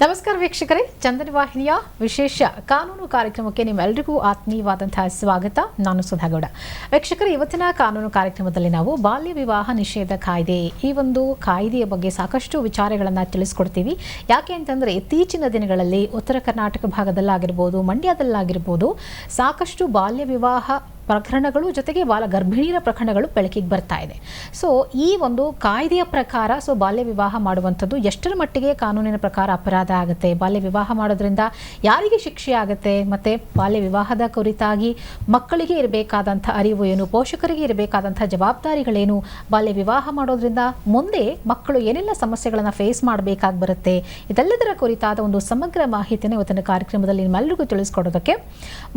ನಮಸ್ಕಾರ ವೀಕ್ಷಕರೇ, ಚಂದನ ವಾಹಿನಿಯ ವಿಶೇಷ ಕಾನೂನು ಕಾರ್ಯಕ್ರಮಕ್ಕೆ ನಿಮ್ಮೆಲ್ಲರಿಗೂ ಆತ್ಮೀಯವಾದಂತಹ ಸ್ವಾಗತ. ನಾನು ಸುಧಾಗೌಡ. ವೀಕ್ಷಕರೇ, ಇವತ್ತಿನ ಕಾನೂನು ಕಾರ್ಯಕ್ರಮದಲ್ಲಿ ನಾವು ಬಾಲ್ಯ ವಿವಾಹ ನಿಷೇಧ ಕಾಯ್ದೆ, ಈ ಒಂದು ಕಾಯ್ದೆಯ ಬಗ್ಗೆ ಸಾಕಷ್ಟು ವಿಚಾರಗಳನ್ನು ತಿಳಿಸ್ಕೊಡ್ತೀವಿ. ಯಾಕೆ ಅಂತಂದರೆ, ಇತ್ತೀಚಿನ ದಿನಗಳಲ್ಲಿ ಉತ್ತರ ಕರ್ನಾಟಕ ಭಾಗದಲ್ಲಾಗಿರ್ಬೋದು, ಮಂಡ್ಯದಲ್ಲಾಗಿರ್ಬೋದು, ಸಾಕಷ್ಟು ಬಾಲ್ಯ ವಿವಾಹ ಪ್ರಕರಣಗಳು ಜೊತೆಗೆ ಬಾಲ ಗರ್ಭಿಣಿಯರ ಪ್ರಕರಣಗಳು ಬೆಳಕಿಗೆ ಬರ್ತಾ ಇದೆ. ಸೊ ಈ ಒಂದು ಕಾಯ್ದೆಯ ಪ್ರಕಾರ ಸೊ ಬಾಲ್ಯ ವಿವಾಹ ಮಾಡುವಂಥದ್ದು ಎಷ್ಟರ ಮಟ್ಟಿಗೆ ಕಾನೂನಿನ ಪ್ರಕಾರ ಅಪರಾಧ ಆಗುತ್ತೆ? ಬಾಲ್ಯ ವಿವಾಹ ಮಾಡೋದ್ರಿಂದ ಯಾರಿಗೆ ಶಿಕ್ಷೆ ಆಗುತ್ತೆ? ಮತ್ತು ಬಾಲ್ಯ ವಿವಾಹದ ಕುರಿತಾಗಿ ಮಕ್ಕಳಿಗೆ ಇರಬೇಕಾದಂಥ ಅರಿವು ಏನು? ಪೋಷಕರಿಗೆ ಇರಬೇಕಾದಂಥ ಜವಾಬ್ದಾರಿಗಳೇನು? ಬಾಲ್ಯ ವಿವಾಹ ಮಾಡೋದ್ರಿಂದ ಮುಂದೆ ಮಕ್ಕಳು ಏನೆಲ್ಲ ಸಮಸ್ಯೆಗಳನ್ನು ಫೇಸ್ ಮಾಡಬೇಕಾಗಿ ಬರುತ್ತೆ? ಇದೆಲ್ಲದರ ಕುರಿತಾದ ಒಂದು ಸಮಗ್ರ ಮಾಹಿತಿಯನ್ನು ಇವತ್ತಿನ ಕಾರ್ಯಕ್ರಮದಲ್ಲಿ ನಿಮ್ಮೆಲ್ಲರಿಗೂ ತಿಳಿಸ್ಕೊಡೋದಕ್ಕೆ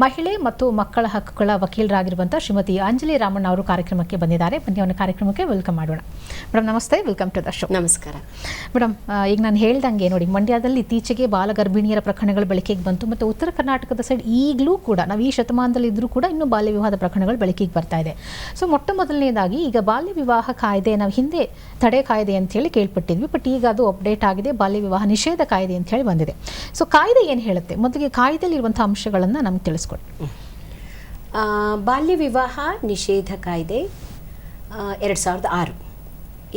ಮಹಿಳೆ ಮತ್ತು ಮಕ್ಕಳ ಹಕ್ಕುಗಳ ವಕೀಲರಾಗಿರುವಂಥ ಶ್ರೀಮತಿ ಅಂಜಲಿ ರಾಮಣ್ಣ ಅವರು ಕಾರ್ಯಕ್ರಮಕ್ಕೆ ಬಂದಿದ್ದಾರೆ. ಬನ್ನಿ ಅವನ ಕಾರ್ಯಕ್ರಮಕ್ಕೆ ವೆಲ್ಕಮ್ ಮಾಡೋಣ. ಮೇಡಮ್ ನಮಸ್ತೆ ವೆಲ್ಕಮ್ ಟು ದ ಶೋ ನಮಸ್ಕಾರ. ಮೇಡಮ್ ಈಗ ನಾನು ಹೇಳ್ದಂಗೆ ನೋಡಿ ಮಂಡ್ಯದಲ್ಲಿ ಇತ್ತೀಚೆಗೆ ಬಾಲ ಗರ್ಭಿಣಿಯರ ಪ್ರಕರಣಗಳು ಬೆಳಕಿಗೆ ಬಂತು ಮತ್ತು ಉತ್ತರ ಕರ್ನಾಟಕದ ಸೈಡ್ ಈಗಲೂ ಕೂಡ ನಾವು ಈ ಶತಮಾನದಲ್ಲಿ ಇದ್ರೂ ಕೂಡ ಇನ್ನೂ ಬಾಲ್ಯ ವಿವಾಹದ ಪ್ರಕರಣಗಳು ಬೆಳಕಿಗೆ ಬರ್ತಾ ಇದೆ. ಸೊ ಮೊಟ್ಟ ಮೊದಲನೇದಾಗಿ ಈಗ ಬಾಲ್ಯ ವಿವಾಹ ಕಾಯ್ದೆ ನಾವು ಹಿಂದೆ ತಡೆ ಕಾಯ್ದೆ ಅಂತ ಹೇಳಿ ಕೇಳ್ಪಟ್ಟಿದ್ವಿ ಬಟ್ ಈಗ ಅದು ಅಪ್ಡೇಟ್ ಆಗಿದೆ ಬಾಲ್ಯ ವಿವಾಹ ನಿಷೇಧ ಕಾಯ್ದೆ ಅಂತ ಹೇಳಿ ಬಂದಿದೆ. ಸೊ ಕಾಯ್ದೆ ಏನು ಹೇಳುತ್ತೆ? ಮೊದಲಿಗೆ ಕಾಯ್ದೆಯಲ್ಲಿರುವಂಥ ಅಂಶಗಳನ್ನು ನಮ್ಗೆ ತಿಳಿಸ್ಕೊಡಿ. ಬಾಲ್ಯ ವಿವಾಹ ನಿಷೇಧ ಕಾಯ್ದೆ ಎರಡು ಸಾವಿರದ ಆರು.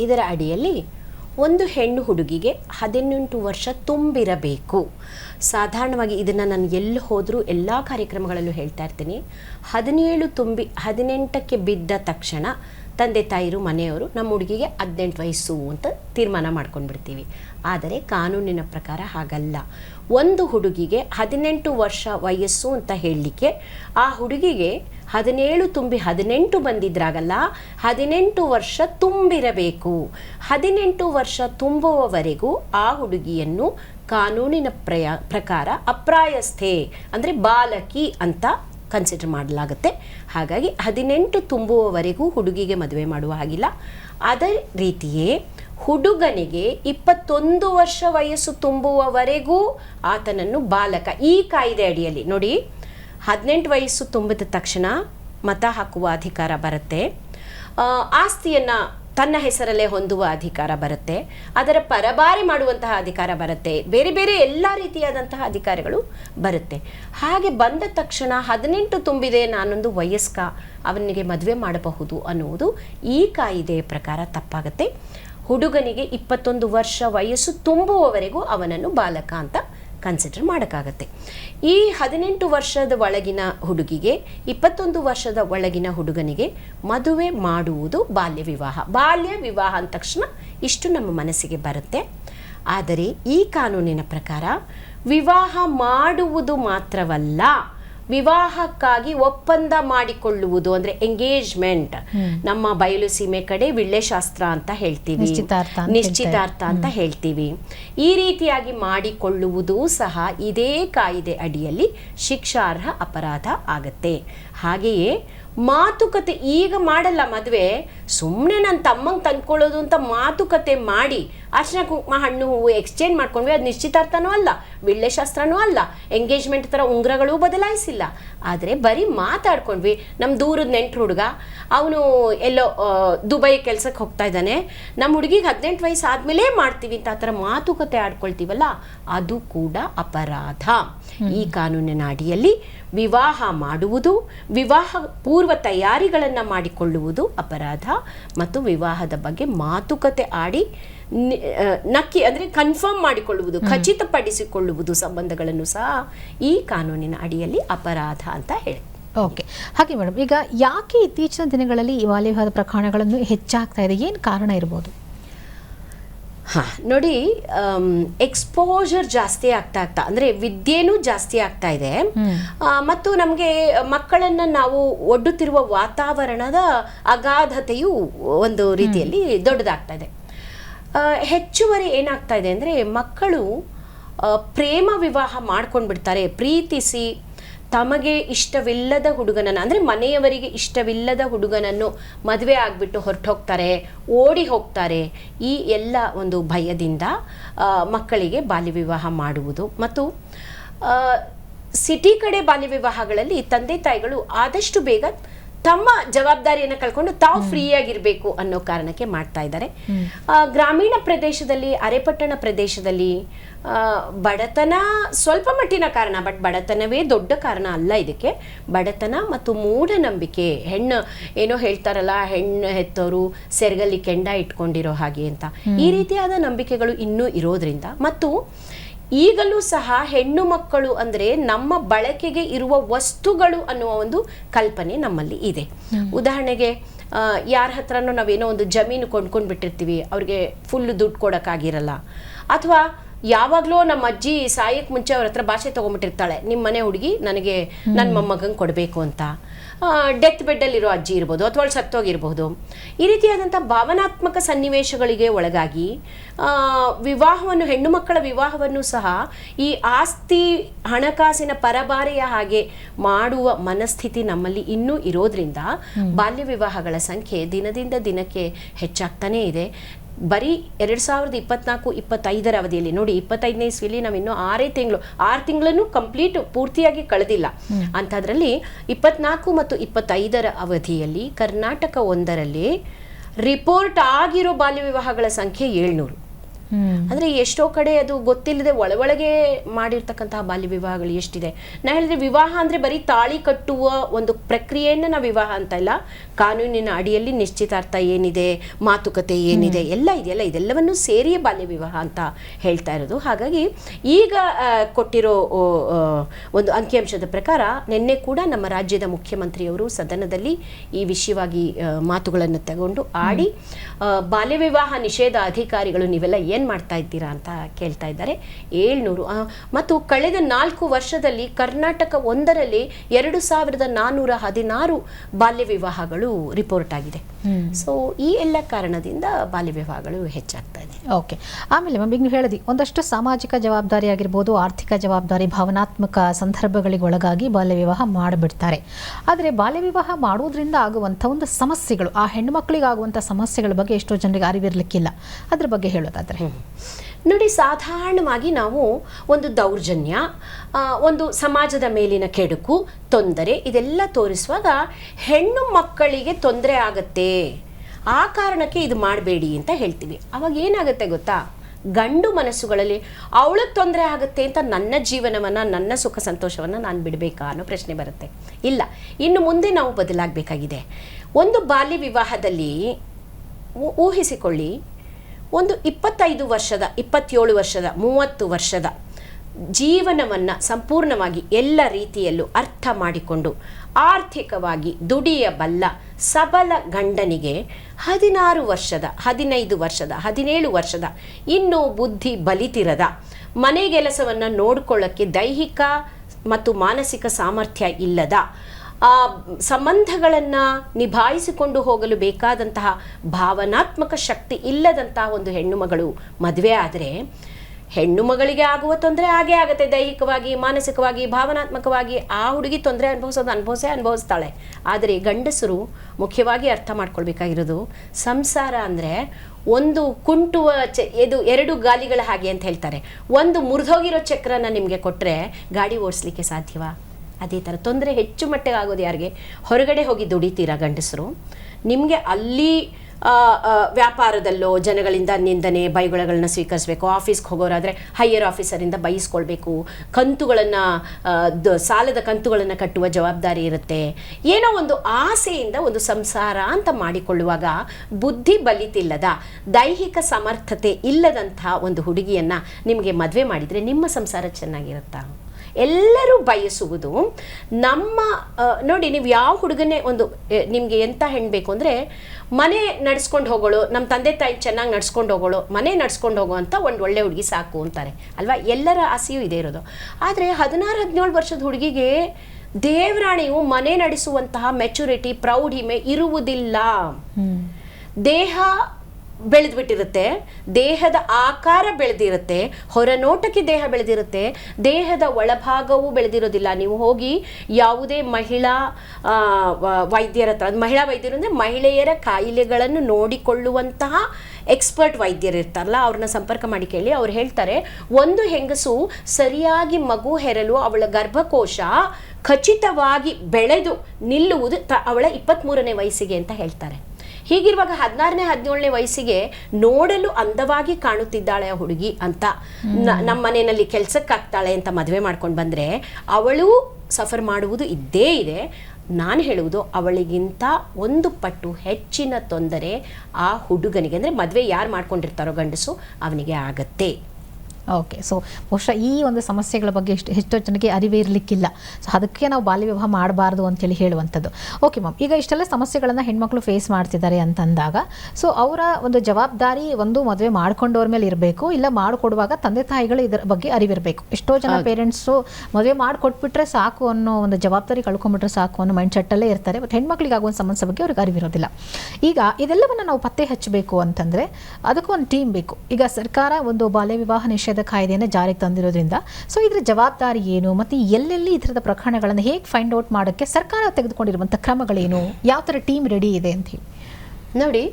ಇದರ ಅಡಿಯಲ್ಲಿ ಒಂದು ಹೆಣ್ಣು ಹುಡುಗಿಗೆ ಹದಿನೆಂಟು ವರ್ಷ ತುಂಬಿರಬೇಕು. ಸಾಧಾರಣವಾಗಿ ಇದನ್ನು ನಾನು ಎಲ್ಲಿ ಹೋದರೂ ಎಲ್ಲ ಕಾರ್ಯಕ್ರಮಗಳಲ್ಲೂ ಹೇಳ್ತಾ ಇರ್ತೀನಿ. ಹದಿನೇಳು ತುಂಬಿ, ಹದಿನೆಂಟಕ್ಕೆ ಬಿದ್ದ ತಕ್ಷಣ ತಂದೆ ತಾಯಿರು, ಮನೆಯವರು ನಮ್ಮ ಹುಡುಗಿಗೆ ಹದಿನೆಂಟು ವಯಸ್ಸು ಅಂತ ತೀರ್ಮಾನ ಮಾಡ್ಕೊಂಡ್ಬಿಡ್ತೀವಿ. ಆದರೆ ಕಾನೂನಿನ ಪ್ರಕಾರ ಹಾಗಲ್ಲ. ಒಂದು ಹುಡುಗಿಗೆ ಹದಿನೆಂಟು ವರ್ಷ ವಯಸ್ಸು ಅಂತ ಹೇಳಲಿಕ್ಕೆ, ಆ ಹುಡುಗಿಗೆ ಹದಿನೇಳು ತುಂಬಿ ಹದಿನೆಂಟು ಬಂದಿದ್ರಾಗಲ್ಲ, ಹದಿನೆಂಟು ವರ್ಷ ತುಂಬಿರಬೇಕು. ಹದಿನೆಂಟು ವರ್ಷ ತುಂಬುವವರೆಗೂ ಆ ಹುಡುಗಿಯನ್ನು ಕಾನೂನಿನ ಪ್ರಯ, ಪ್ರಕಾರ ಅಪ್ರಾಯಸ್ಥೆ, ಅಂದರೆ ಬಾಲಕಿ ಅಂತ ಕನ್ಸಿಡರ್ ಮಾಡಲಾಗುತ್ತೆ. ಹಾಗಾಗಿ ಹದಿನೆಂಟು ತುಂಬುವವರೆಗೂ ಹುಡುಗಿಗೆ ಮದುವೆ ಮಾಡುವ ಹಾಗಿಲ್ಲ. ಅದೇ ರೀತಿಯೇ ಹುಡುಗನಿಗೆ ಇಪ್ಪತ್ತೊಂದು ವರ್ಷ ವಯಸ್ಸು ತುಂಬುವವರೆಗೂ ಆತನನ್ನು ಬಾಲಕ ಈ ಕಾಯ್ದೆ ಅಡಿಯಲ್ಲಿ. ನೋಡಿ, ಹದಿನೆಂಟು ವಯಸ್ಸು ತುಂಬಿದ ತಕ್ಷಣ ಮತ ಹಾಕುವ ಅಧಿಕಾರ ಬರುತ್ತೆ. ಆಸ್ತಿಯನ್ನು ತನ್ನ ಹೆಸರಲ್ಲೇ ಹೊಂದುವ ಅಧಿಕಾರ ಬರುತ್ತೆ. ಅದರ ಪರಬಾರಿ ಮಾಡುವಂತಹ ಅಧಿಕಾರ ಬರುತ್ತೆ. ಬೇರೆ ಬೇರೆ ಎಲ್ಲ ರೀತಿಯಾದಂತಹ ಅಧಿಕಾರಗಳು ಬರುತ್ತೆ. ಹಾಗೆ ಬಂದ ತಕ್ಷಣ ಹದಿನೆಂಟು ತುಂಬಿದೆ ನಾನೊಂದು ವಯಸ್ಕ, ಅವನಿಗೆ ಮದುವೆ ಮಾಡಬಹುದು ಅನ್ನುವುದು ಈ ಕಾಯಿದೆಯ ಪ್ರಕಾರ ತಪ್ಪಾಗುತ್ತೆ. ಹುಡುಗನಿಗೆ ಇಪ್ಪತ್ತೊಂದು ವರ್ಷ ವಯಸ್ಸು ತುಂಬುವವರೆಗೂ ಅವನನ್ನು ಬಾಲಕ ಅಂತ ಕನ್ಸಿಡರ್ ಮಾಡೋಕ್ಕಾಗತ್ತೆ. ಈ ಹದಿನೆಂಟು ವರ್ಷದ ಒಳಗಿನ ಹುಡುಗಿಗೆ, ಇಪ್ಪತ್ತೊಂದು ವರ್ಷದ ಒಳಗಿನ ಹುಡುಗನಿಗೆ ಮದುವೆ ಮಾಡುವುದು ಬಾಲ್ಯ ವಿವಾಹ. ಬಾಲ್ಯ ವಿವಾಹ ಅಂದ ತಕ್ಷಣ ಇಷ್ಟು ನಮ್ಮ ಮನಸ್ಸಿಗೆ ಬರುತ್ತೆ. ಆದರೆ ಈ ಕಾನೂನಿನ ಪ್ರಕಾರ ವಿವಾಹ ಮಾಡುವುದು ಮಾತ್ರವಲ್ಲ ವಿವಾಹಕ್ಕಾಗಿ ಒಪ್ಪಂದ ಮಾಡಿಕೊಳ್ಳುವುದು ಅಂದ್ರೆ ಎಂಗೇಜ್ಮೆಂಟ್ ನಮ್ಮ ಬಯಲು ಸೀಮೆ ಕಡೆ ವಿಳ್ಳೆಶಾಸ್ತ್ರ ಅಂತ ಹೇಳ್ತೀವಿ. ನಿಶ್ಚಿತಾರ್ಥ ಅಂತ ಹೇಳ್ತೀವಿ. ಈ ರೀತಿಯಾಗಿ ಮಾಡಿಕೊಳ್ಳುವುದು ಸಹ ಇದೇ ಕಾಯಿದೆ ಅಡಿಯಲ್ಲಿ ಶಿಕ್ಷಾರ್ಹ ಅಪರಾಧ ಆಗತ್ತೆ. ಹಾಗೆಯೇ ಮಾತುಕತೆ ಈಗ ಮಾಡಲ್ಲ ಮದುವೆ. ಸುಮ್ಮನೆ ನನ್ನ ತಮ್ಮಂಗೆ ತಂದ್ಕೊಳ್ಳೋದು ಅಂತ ಮಾತುಕತೆ ಮಾಡಿ ಅರ್ಶನ ಕುಂಕುಮ ಹಣ್ಣು ಹೂವು ಎಕ್ಸ್ಚೇಂಜ್ ಮಾಡ್ಕೊಂಡ್ವಿ, ಅದು ನಿಶ್ಚಿತಾರ್ಥನೂ ಅಲ್ಲ ವಿಳ್ಳೆಶಾಸ್ತ್ರನೂ ಅಲ್ಲ ಎಂಗೇಜ್ಮೆಂಟ್ ಥರ ಉಂಗ್ರಗಳು ಬದಲಾಯಿಸಿಲ್ಲ. ಆದರೆ ಬರೀ ಮಾತಾಡ್ಕೊಂಡ್ವಿ ನಮ್ಮ ದೂರದ ನೆಂಟ್ರು ಹುಡುಗ, ಅವನು ಎಲ್ಲೋ ದುಬೈ ಕೆಲಸಕ್ಕೆ ಹೋಗ್ತಾ ಇದ್ದಾನೆ. ನಮ್ಮ ಹುಡುಗಿಗೆ ಹದಿನೆಂಟು ವಯಸ್ಸು ಆದಮೇಲೆ ಮಾಡ್ತೀವಿ ಅಂತ ಆ ಥರ ಮಾತುಕತೆ ಆಡ್ಕೊಳ್ತೀವಲ್ಲ, ಅದು ಕೂಡ ಅಪರಾಧ. ಈ ಕಾನೂನಿನ ಅಡಿಯಲ್ಲಿ ವಿವಾಹ ಮಾಡುವುದು ವಿವಾಹ ಪೂರ್ವ ತಯಾರಿಗಳನ್ನು ಮಾಡಿಕೊಳ್ಳುವುದು ಅಪರಾಧ ಮತ್ತು ವಿವಾಹದ ಬಗ್ಗೆ ಮಾತುಕತೆ ಆಡಿ ನಕ್ಕಿ ಅಂದರೆ ಕನ್ಫರ್ಮ್ ಮಾಡಿಕೊಳ್ಳುವುದು ಖಚಿತಪಡಿಸಿಕೊಳ್ಳುವುದು ಸಂಬಂಧಗಳನ್ನು ಸಹ ಈ ಕಾನೂನಿನ ಅಡಿಯಲ್ಲಿ ಅಪರಾಧ ಅಂತ ಹೇಳಿ. ಓಕೆ. ಹಾಗೆ ಮೇಡಮ್ ಈಗ ಯಾಕೆ ಇತ್ತೀಚಿನ ದಿನಗಳಲ್ಲಿ ಈ ವಿವಾಹದ ಪ್ರಕರಣಗಳನ್ನು ಹೆಚ್ಚಾಗ್ತಾ ಇದೆ? ಏನು ಕಾರಣ ಇರ್ಬೋದು? ಹಾಂ. ನೋಡಿ ಎಕ್ಸ್ಪೋಜರ್ ಜಾಸ್ತಿ ಆಗ್ತಾ ಆಗ್ತಾ ಅಂದರೆ ವಿದ್ಯೆನೂ ಜಾಸ್ತಿ ಆಗ್ತಾ ಇದೆ. ಮತ್ತು ನಮಗೆ ಮಕ್ಕಳನ್ನು ನಾವು ಒಡ್ಡುತ್ತಿರುವ ವಾತಾವರಣದ ಅಗಾಧತೆಯು ಒಂದು ರೀತಿಯಲ್ಲಿ ದೊಡ್ಡದಾಗ್ತಾ ಇದೆ. ಹೆಚ್ಚುವರಿ ಏನಾಗ್ತಾ ಇದೆ ಅಂದರೆ ಮಕ್ಕಳು ಪ್ರೇಮ ವಿವಾಹ ಮಾಡ್ಕೊಂಡು ಬಿಡ್ತಾರೆ ಪ್ರೀತಿಸಿ ತಮಗೆ ಇಷ್ಟವಿಲ್ಲದ ಹುಡುಗನನ್ನು, ಅಂದರೆ ಮನೆಯವರಿಗೆ ಇಷ್ಟವಿಲ್ಲದ ಹುಡುಗನನ್ನು ಮದುವೆ ಆಗಿಬಿಟ್ಟು ಹೊರಟು ಹೋಗ್ತಾರೆ ಓಡಿ ಹೋಗ್ತಾರೆ ಈ ಎಲ್ಲ ಒಂದು ಭಯದಿಂದ ಮಕ್ಕಳಿಗೆ ಬಾಲ್ಯ ವಿವಾಹ ಮಾಡುವುದು. ಮತ್ತು ಸಿಟಿ ಕಡೆ ಬಾಲ್ಯ ವಿವಾಹಗಳಲ್ಲಿ ತಂದೆ ತಾಯಿಗಳು ಆದಷ್ಟು ಬೇಗ ತಮ್ಮ ಜವಾಬ್ದಾರಿಯನ್ನು ಕಳ್ಕೊಂಡು ತಾವು ಫ್ರೀ ಆಗಿರ್ಬೇಕು ಅನ್ನೋ ಕಾರಣಕ್ಕೆ ಮಾಡ್ತಾ ಇದ್ದಾರೆ. ಗ್ರಾಮೀಣ ಪ್ರದೇಶದಲ್ಲಿ ಅರೆಪಟ್ಟಣ ಪ್ರದೇಶದಲ್ಲಿ ಬಡತನ ಸ್ವಲ್ಪ ಮಟ್ಟಿನ ಕಾರಣ ಬಟ್ ಬಡತನವೇ ದೊಡ್ಡ ಕಾರಣ ಅಲ್ಲ ಇದಕ್ಕೆ. ಬಡತನ ಮತ್ತು ಮೂಢನಂಬಿಕೆ ಹೆಣ್ಣು ಏನೋ ಹೇಳ್ತಾರಲ್ಲ ಹೆಣ್ಣು ಹೆತ್ತವರು ಸೆರಗಲ್ಲಿ ಕೆಂಡ ಇಟ್ಕೊಂಡಿರೋ ಹಾಗೆ ಅಂತ. ಈ ರೀತಿಯಾದ ನಂಬಿಕೆಗಳು ಇನ್ನೂ ಇರೋದ್ರಿಂದ ಮತ್ತು ಈಗಲೂ ಸಹ ಹೆಣ್ಣು ಮಕ್ಕಳು ಅಂದರೆ ನಮ್ಮ ಬಳಕೆಗೆ ಇರುವ ವಸ್ತುಗಳು ಅನ್ನುವ ಒಂದು ಕಲ್ಪನೆ ನಮ್ಮಲ್ಲಿ ಇದೆ. ಉದಾಹರಣೆಗೆ ಯಾರ ಹತ್ರನೂ ನಾವೇನೋ ಒಂದು ಜಮೀನು ಕೊಂಡ್ಕೊಂಡು ಬಿಟ್ಟಿರ್ತೀವಿ ಅವ್ರಿಗೆ ಫುಲ್ ದುಡ್ಡು ಕೊಡೋಕ್ಕಾಗಿರಲ್ಲ. ಅಥವಾ ಯಾವಾಗಲೂ ನಮ್ಮ ಅಜ್ಜಿ ಸಾಯಕ್ಕೆ ಮುಂಚೆ ಅವ್ರ ಹತ್ರ ಭಾಷೆ ತೊಗೊಂಬಿಟ್ಟಿರ್ತಾಳೆ. ನಿಮ್ಮ ಮನೆ ಹುಡುಗಿ ನನಗೆ ನನ್ನ ಮೊಮ್ಮಗಂಗೆ ಕೊಡಬೇಕು ಅಂತ. ಡೆತ್ ಬೆಡ್ಡಲ್ಲಿರೋ ಅಜ್ಜಿ ಇರ್ಬೋದು ಅಥವಾ ಅವಳು ಸತ್ತೋಗಿರ್ಬೋದು. ಈ ರೀತಿಯಾದಂಥ ಭಾವನಾತ್ಮಕ ಸನ್ನಿವೇಶಗಳಿಗೆ ಒಳಗಾಗಿ ವಿವಾಹವನ್ನು ಹೆಣ್ಣು ಮಕ್ಕಳ ವಿವಾಹವನ್ನು ಸಹ ಈ ಆಸ್ತಿ ಹಣಕಾಸಿನ ಪರಬಾರೆಯ ಹಾಗೆ ಮಾಡುವ ಮನಸ್ಥಿತಿ ನಮ್ಮಲ್ಲಿ ಇನ್ನೂ ಇರೋದ್ರಿಂದ ಬಾಲ್ಯ ವಿವಾಹಗಳ ಸಂಖ್ಯೆ ದಿನದಿಂದ ದಿನಕ್ಕೆ ಹೆಚ್ಚಾಗ್ತಾನೇ ಇದೆ. ಬರೀ ಎರಡು ಸಾವಿರದ ಇಪ್ಪತ್ನಾಲ್ಕು ಇಪ್ಪತ್ತೈದರ ಅವಧಿಯಲ್ಲಿ ನೋಡಿ ಇಪ್ಪತ್ತೈದನೇ ಇಸ್ವಿಲಿ ಇನ್ನೂ ಆರೇ ತಿಂಗಳು ಆರು ತಿಂಗಳನ್ನು ಕಂಪ್ಲೀಟ್ ಪೂರ್ತಿಯಾಗಿ ಕಳೆದಿಲ್ಲ. ಅಂಥದ್ರಲ್ಲಿ ಇಪ್ಪತ್ನಾಲ್ಕು ಮತ್ತು ಇಪ್ಪತ್ತೈದರ ಅವಧಿಯಲ್ಲಿ ಕರ್ನಾಟಕ ಒಂದರಲ್ಲಿ ರಿಪೋರ್ಟ್ ಆಗಿರೋ ಬಾಲ್ಯ ವಿವಾಹಗಳ ಸಂಖ್ಯೆ ಏಳ್ನೂರು. ಅಂದ್ರೆ ಎಷ್ಟೋ ಕಡೆ ಅದು ಗೊತ್ತಿಲ್ಲದೆ ಒಳಗೆ ಮಾಡಿರ್ತಕ್ಕಂತಹ ಬಾಲ್ಯ ವಿವಾಹಗಳು ಎಷ್ಟಿದೆ. ನಾ ಹೇಳಿದ್ರೆ ವಿವಾಹ ಅಂದ್ರೆ ಬರೀ ತಾಳಿ ಕಟ್ಟುವ ಒಂದು ಪ್ರಕ್ರಿಯೆಯನ್ನ ನಾವು ವಿವಾಹ ಅಂತ ಇಲ್ಲ. ಕಾನೂನಿನ ಅಡಿಯಲ್ಲಿ ನಿಶ್ಚಿತಾರ್ಥ ಏನಿದೆ ಮಾತುಕತೆ ಏನಿದೆ ಎಲ್ಲ ಇದೆಯಲ್ಲ ಇದೆಲ್ಲವನ್ನು ಸೇರಿಯೇ ಬಾಲ್ಯ ವಿವಾಹ ಅಂತ ಹೇಳ್ತಾ ಇರೋದು. ಹಾಗಾಗಿ ಈಗ ಕೊಟ್ಟಿರೋ ಒಂದು ಅಂಕಿಅಂಶದ ಪ್ರಕಾರ ನಿನ್ನೆ ಕೂಡ ನಮ್ಮ ರಾಜ್ಯದ ಮುಖ್ಯಮಂತ್ರಿಯವರು ಸದನದಲ್ಲಿ ಈ ವಿಷಯವಾಗಿ ಮಾತುಗಳನ್ನು ತಗೊಂಡು ಆಡಿ ಬಾಲ್ಯ ವಿವಾಹ ನಿಷೇಧ ಅಧಿಕಾರಿಗಳು ನೀವೆಲ್ಲ ಏನು ಮಾಡ್ತಾ ಇದ್ದೀರಾ ಅಂತ ಕೇಳ್ತಾ ಇದ್ದಾರೆ. ಏಳ್ನೂರು ಮತ್ತು ಕಳೆದ ನಾಲ್ಕು ವರ್ಷದಲ್ಲಿ ಕರ್ನಾಟಕ ಒಂದರಲ್ಲಿ ಎರಡು ಸಾವಿರದ ನಾನ್ನೂರ ಹದಿನಾರು ಬಾಲ್ಯ ವಿವಾಹಗಳು ರಿಪೋರ್ಟ್ ಆಗಿದೆ. ಸೊ ಈ ಎಲ್ಲ ಕಾರಣದಿಂದ ಬಾಲ್ಯ ವಿವಾಹಗಳು ಹೆಚ್ಚಾಗ್ತಾ ಇದೆ. ಓಕೆ ಆಮೇಲೆ ಮಮ್ಮಿ ನೀವು ಹೇಳಿದ್ರಿ ಒಂದಷ್ಟು ಸಾಮಾಜಿಕ ಜವಾಬ್ದಾರಿ ಆಗಿರ್ಬೋದು ಆರ್ಥಿಕ ಜವಾಬ್ದಾರಿ ಭಾವನಾತ್ಮಕ ಸಂದರ್ಭಗಳಿಗೆ ಒಳಗಾಗಿ ಬಾಲ್ಯ ವಿವಾಹ ಮಾಡಿಬಿಡ್ತಾರೆ. ಆದರೆ ಬಾಲ್ಯ ವಿವಾಹ ಮಾಡೋದ್ರಿಂದ ಆಗುವಂಥ ಒಂದು ಸಮಸ್ಯೆಗಳು ಆ ಹೆಣ್ಣು ಮಕ್ಕಳಿಗಾಗುವಂಥ ಸಮಸ್ಯೆಗಳ ಬಗ್ಗೆ ಎಷ್ಟೋ ಜನರಿಗೆ ಅರಿವಿರಲಿಕ್ಕಿಲ್ಲ. ಅದ್ರ ಬಗ್ಗೆ ಹೇಳೋದಾದ್ರೆ. ನೋಡಿ, ಸಾಧಾರಣವಾಗಿ ನಾವು ಒಂದು ದೌರ್ಜನ್ಯ ಒಂದು ಸಮಾಜದ ಮೇಲಿನ ಕೆಡುಕು, ತೊಂದರೆ, ಇದೆಲ್ಲ ತೋರಿಸುವಾಗ ಹೆಣ್ಣು ಮಕ್ಕಳಿಗೆ ತೊಂದರೆ ಆಗತ್ತೆ. ಆ ಕಾರಣಕ್ಕೆ ಇದು ಮಾಡಬೇಡಿ ಅಂತ ಹೇಳ್ತೀವಿ. ಅವಾಗ ಏನಾಗುತ್ತೆ ಗೊತ್ತಾ? ಗಂಡು ಮನಸ್ಸುಗಳಲ್ಲಿ ಅವಳಿಗೆ ತೊಂದರೆ ಆಗುತ್ತೆ ಅಂತ ನನ್ನ ಜೀವನವನ್ನು, ನನ್ನ ಸುಖ ಸಂತೋಷವನ್ನು ನಾನು ಬಿಡಬೇಕಾ ಅನ್ನೋ ಪ್ರಶ್ನೆ ಬರುತ್ತೆ. ಇಲ್ಲ, ಇನ್ನು ಮುಂದೆ ನಾವು ಬದಲಾಗಬೇಕಾಗಿದೆ. ಒಂದು ಬಾಲ್ಯ ವಿವಾಹದಲ್ಲಿ ಊಹಿಸಿಕೊಳ್ಳಿ. ಒಂದು ಇಪ್ಪತ್ತೈದು ವರ್ಷದ, ಇಪ್ಪತ್ತೇಳು ವರ್ಷದ, ಮೂವತ್ತು ವರ್ಷದ ಜೀವನವನ್ನು ಸಂಪೂರ್ಣವಾಗಿ ಎಲ್ಲ ರೀತಿಯಲ್ಲೂ ಅರ್ಥ ಮಾಡಿಕೊಂಡು ಆರ್ಥಿಕವಾಗಿ ದುಡಿಯಬಲ್ಲ ಸಬಲ ಗಂಡನಿಗೆ ಹದಿನಾರು ವರ್ಷದ, ಹದಿನೈದು ವರ್ಷದ, ಹದಿನೇಳು ವರ್ಷದ ಇನ್ನೂ ಬುದ್ಧಿ ಬಲಿತಿರದ ಮನೆಗೆಲಸವನ್ನು ನೋಡ್ಕೊಳ್ಳೋಕ್ಕೆ ದೈಹಿಕ ಮತ್ತು ಮಾನಸಿಕ ಸಾಮರ್ಥ್ಯ ಇಲ್ಲದ ಆ ಸಂಬಂಧಗಳನ್ನು ನಿಭಾಯಿಸಿಕೊಂಡು ಹೋಗಲು ಬೇಕಾದಂತಹ ಭಾವನಾತ್ಮಕ ಶಕ್ತಿ ಇಲ್ಲದಂತಹ ಒಂದು ಹೆಣ್ಣು ಮಗಳು ಮದುವೆ ಆದರೆ ಹೆಣ್ಣು ಮಗಳಿಗೆ ಆಗುವ ತೊಂದರೆ ಆಗೇ ಆಗುತ್ತೆ. ದೈಹಿಕವಾಗಿ, ಮಾನಸಿಕವಾಗಿ, ಭಾವನಾತ್ಮಕವಾಗಿ ಆ ಹುಡುಗಿ ತೊಂದರೆ ಅನುಭವಿಸೋದು ಅನುಭವಿಸೇ ಅನುಭವಿಸ್ತಾಳೆ. ಆದರೆ ಗಂಡಸರು ಮುಖ್ಯವಾಗಿ ಅರ್ಥ ಮಾಡ್ಕೊಳ್ಬೇಕಾಗಿರೋದು ಸಂಸಾರ ಅಂದರೆ ಒಂದು ಕುಂಟುವ ಚ, ಇದು ಎರಡು ಗಾಲಿಗಳ ಹಾಗೆ ಅಂತ ಹೇಳ್ತಾರೆ. ಒಂದು ಮುರಿದೋಗಿರೋ ಚಕ್ರನ ನಿಮಗೆ ಕೊಟ್ಟರೆ ಗಾಡಿ ಓಡಿಸ್ಲಿಕ್ಕೆ ಸಾಧ್ಯವಾ? ಅದೇ ಥರ ತೊಂದರೆ ಹೆಚ್ಚು ಮಟ್ಟಿಗೆ ಆಗೋದು ಯಾರಿಗೆ? ಹೊರಗಡೆ ಹೋಗಿ ದುಡಿತೀರಾ ಗಂಡಸರು? ನಿಮಗೆ ಅಲ್ಲಿ ವ್ಯಾಪಾರದಲ್ಲೋ ಜನಗಳಿಂದ ನಿಂದನೆ, ಬೈಗುಳಗಳನ್ನ ಸ್ವೀಕರಿಸಬೇಕು, ಆಫೀಸ್ಗೆ ಹೋಗೋರಾದರೆ ಹೈಯರ್ ಆಫೀಸರಿಂದ ಬೈಸ್ಕೊಳ್ಬೇಕು. ಕಂತುಗಳನ್ನು ಸಾಲದ ಕಂತುಗಳನ್ನು ಕಟ್ಟುವ ಜವಾಬ್ದಾರಿ ಇರುತ್ತೆ. ಏನೋ ಒಂದು ಆಸೆಯಿಂದ ಒಂದು ಸಂಸಾರ ಅಂತ ಮಾಡಿಕೊಳ್ಳುವಾಗ ಬುದ್ಧಿ ಬಲಿತಿಲ್ಲದ, ದೈಹಿಕ ಸಮರ್ಥತೆ ಇಲ್ಲದಂಥ ಒಂದು ಹುಡುಗಿಯನ್ನು ನಿಮಗೆ ಮದುವೆ ಮಾಡಿದರೆ ನಿಮ್ಮ ಸಂಸಾರ ಚೆನ್ನಾಗಿರುತ್ತಾ? ಎಲ್ಲರೂ ಬಯಸುವುದು ನಮ್ಮ ನೋಡಿ ನೀವು ಯಾವ ಹುಡುಗನೇ ಒಂದು ನಿಮಗೆ ಎಂಥ ಹೆಣ್ಣು ಬೇಕು ಅಂದರೆ ಮನೆ ನಡ್ಸ್ಕೊಂಡು ಹೋಗೋಳು ನಮ್ಮ ತಂದೆ ತಾಯಿ ಚೆನ್ನಾಗಿ ನಡ್ಸ್ಕೊಂಡು ಹೋಗೋಳು ಮನೆ ನಡ್ಸ್ಕೊಂಡು ಹೋಗೋ ಅಂತ ಒಂದು ಒಳ್ಳೆ ಹುಡುಗಿ ಸಾಕು ಅಂತಾರೆ. ಅಲ್ವಾ? ಎಲ್ಲರ ಆಸೆಯೂ ಇದೇ ಇರೋದು. ಆದರೆ ಹದಿನಾರು ಹದಿನೇಳು ವರ್ಷದ ಹುಡುಗಿಗೆ ದೇವರಾಣಿಯು ಮನೆ ನಡೆಸುವಂತಹ ಮೆಚುರಿಟಿ ಪ್ರೌಢಿಮೆ ಇರುವುದಿಲ್ಲ. ದೇಹ ಬೆಳೆದ್ಬಿಟ್ಟಿರುತ್ತೆ, ದೇಹದ ಆಕಾರ ಬೆಳೆದಿರುತ್ತೆ, ಹೊರನೋಟಕ್ಕೆ ದೇಹ ಬೆಳೆದಿರುತ್ತೆ, ದೇಹದ ಒಳಭಾಗವೂ ಬೆಳೆದಿರೋದಿಲ್ಲ. ನೀವು ಹೋಗಿ ಯಾವುದೇ ಮಹಿಳಾ ವೈದ್ಯರ ಹತ್ರ ಮಹಿಳಾ ವೈದ್ಯರು ಅಂದರೆ ಮಹಿಳೆಯರ ಕಾಯಿಲೆಗಳನ್ನು ನೋಡಿಕೊಳ್ಳುವಂತಹ ಎಕ್ಸ್ಪರ್ಟ್ ವೈದ್ಯರು ಇರ್ತಾರಲ್ಲ, ಅವ್ರನ್ನ ಸಂಪರ್ಕ ಮಾಡಿ ಕೇಳಿ. ಅವ್ರು ಹೇಳ್ತಾರೆ, ಒಂದು ಹೆಂಗಸು ಸರಿಯಾಗಿ ಮಗು ಹೆರಲು ಅವಳ ಗರ್ಭಕೋಶ ಖಚಿತವಾಗಿ ಬೆಳೆದು ನಿಲ್ಲುವುದು ತ- ಅವಳ ಇಪ್ಪತ್ತ್ಮೂರನೇ ವಯಸ್ಸಿಗೆ ಅಂತ ಹೇಳ್ತಾರೆ. ಹೀಗಿರುವಾಗ ಹದಿನಾರನೇ ಹದಿನೇಳನೇ ವಯಸ್ಸಿಗೆ ನೋಡಲು ಅಂದವಾಗಿ ಕಾಣುತ್ತಿದ್ದಾಳೆ ಆ ಹುಡುಗಿ ಅಂತ. ನಮ್ಮ ಮನೆಯಲ್ಲಿ ಕೆಲಸಕ್ಕಾಗ್ತಾಳೆ ಅಂತ ಮದುವೆ ಮಾಡ್ಕೊಂಡು ಬಂದರೆ ಅವಳು ಸಫರ್ ಮಾಡುವುದು ಇದ್ದೇ ಇದೆ. ನಾನು ಹೇಳುವುದು ಅವಳಿಗಿಂತ ಒಂದು ಪಟ್ಟು ಹೆಚ್ಚಿನ ತೊಂದರೆ ಆ ಹುಡುಗನಿಗೆ. ಅಂದರೆ ಮದುವೆ ಯಾರು ಮಾಡ್ಕೊಂಡಿರ್ತಾರೋ ಗಂಡಸು ಅವನಿಗೆ ಆಗತ್ತೆ. ಓಕೆ ಸೊ ಬಹುಶಃ ಈ ಒಂದು ಸಮಸ್ಯೆಗಳ ಬಗ್ಗೆ ಎಷ್ಟು ಎಷ್ಟೋ ಜನಕ್ಕೆ ಅರಿವೇ ಇರಲಿಕ್ಕಿಲ್ಲ. ಸೊ ಅದಕ್ಕೆ ನಾವು ಬಾಲ್ಯ ವಿವಾಹ ಮಾಡಬಾರ್ದು ಅಂತೇಳಿ ಹೇಳುವಂಥದ್ದು. ಓಕೆ ಮ್ಯಾಮ್ ಈಗ ಇಷ್ಟೆಲ್ಲ ಸಮಸ್ಯೆಗಳನ್ನು ಹೆಣ್ಮಕ್ಳು ಫೇಸ್ ಮಾಡ್ತಿದ್ದಾರೆ ಅಂತಂದಾಗ ಸೊ ಅವರ ಒಂದು ಜವಾಬ್ದಾರಿ ಒಂದು ಮದುವೆ ಮಾಡ್ಕೊಂಡವ್ರ ಮೇಲೆ ಇರಬೇಕು ಇಲ್ಲ ಮಾಡಿಕೊಡುವಾಗ ತಂದೆ ತಾಯಿಗಳು ಇದರ ಬಗ್ಗೆ ಅರಿವಿರಬೇಕು. ಎಷ್ಟೋ ಜನ ಪೇರೆಂಟ್ಸು ಮದುವೆ ಮಾಡಿಕೊಟ್ಬಿಟ್ರೆ ಸಾಕು ಅನ್ನೋ ಒಂದು ಜವಾಬ್ದಾರಿ ಕಳ್ಕೊಂಡ್ಬಿಟ್ರೆ ಸಾಕು ಅನ್ನೋ ಮೈಂಡ್ ಸೆಟ್ಟಲ್ಲೇ ಇರ್ತಾರೆ ಬಟ್ ಹೆಣ್ಮಕ್ಳಿಗೆ ಆಗುವ ಸಮಸ್ಯೆ ಬಗ್ಗೆ ಅವ್ರಿಗೆ ಅರಿವಿರೋದಿಲ್ಲ. ಈಗ ಇದೆಲ್ಲವನ್ನು ನಾವು ಪತ್ತೆ ಹಚ್ಚಬೇಕು ಅಂತಂದರೆ ಅದಕ್ಕೂ ಒಂದು ಟೀಮ್ ಬೇಕು. ಈಗ ಸರ್ಕಾರ ಒಂದು ಬಾಲ್ಯ ವಿವಾಹ ನಿಷೇಧ ಕಾಯ್ದೆಯನ್ನು ಜಾರಿಗೆ ತಂದಿರೋದ್ರಿಂದ. ಸೊ ಇದರ ಜವಾಬ್ದಾರಿ ಏನು? ಮತ್ತು ಎಲ್ಲೆಲ್ಲಿ ಈ ಥರದ ಪ್ರಕರಣಗಳನ್ನು ಹೇಗೆ ಫೈಂಡ್ ಔಟ್ ಮಾಡೋಕ್ಕೆ ಸರ್ಕಾರ ತೆಗೆದುಕೊಂಡಿರುವಂಥ ಕ್ರಮಗಳೇನು? ಯಾವ ಥರ ಟೀಮ್ ರೆಡಿ ಇದೆ ಅಂತ ಹೇಳಿ. ನೋಡಿ,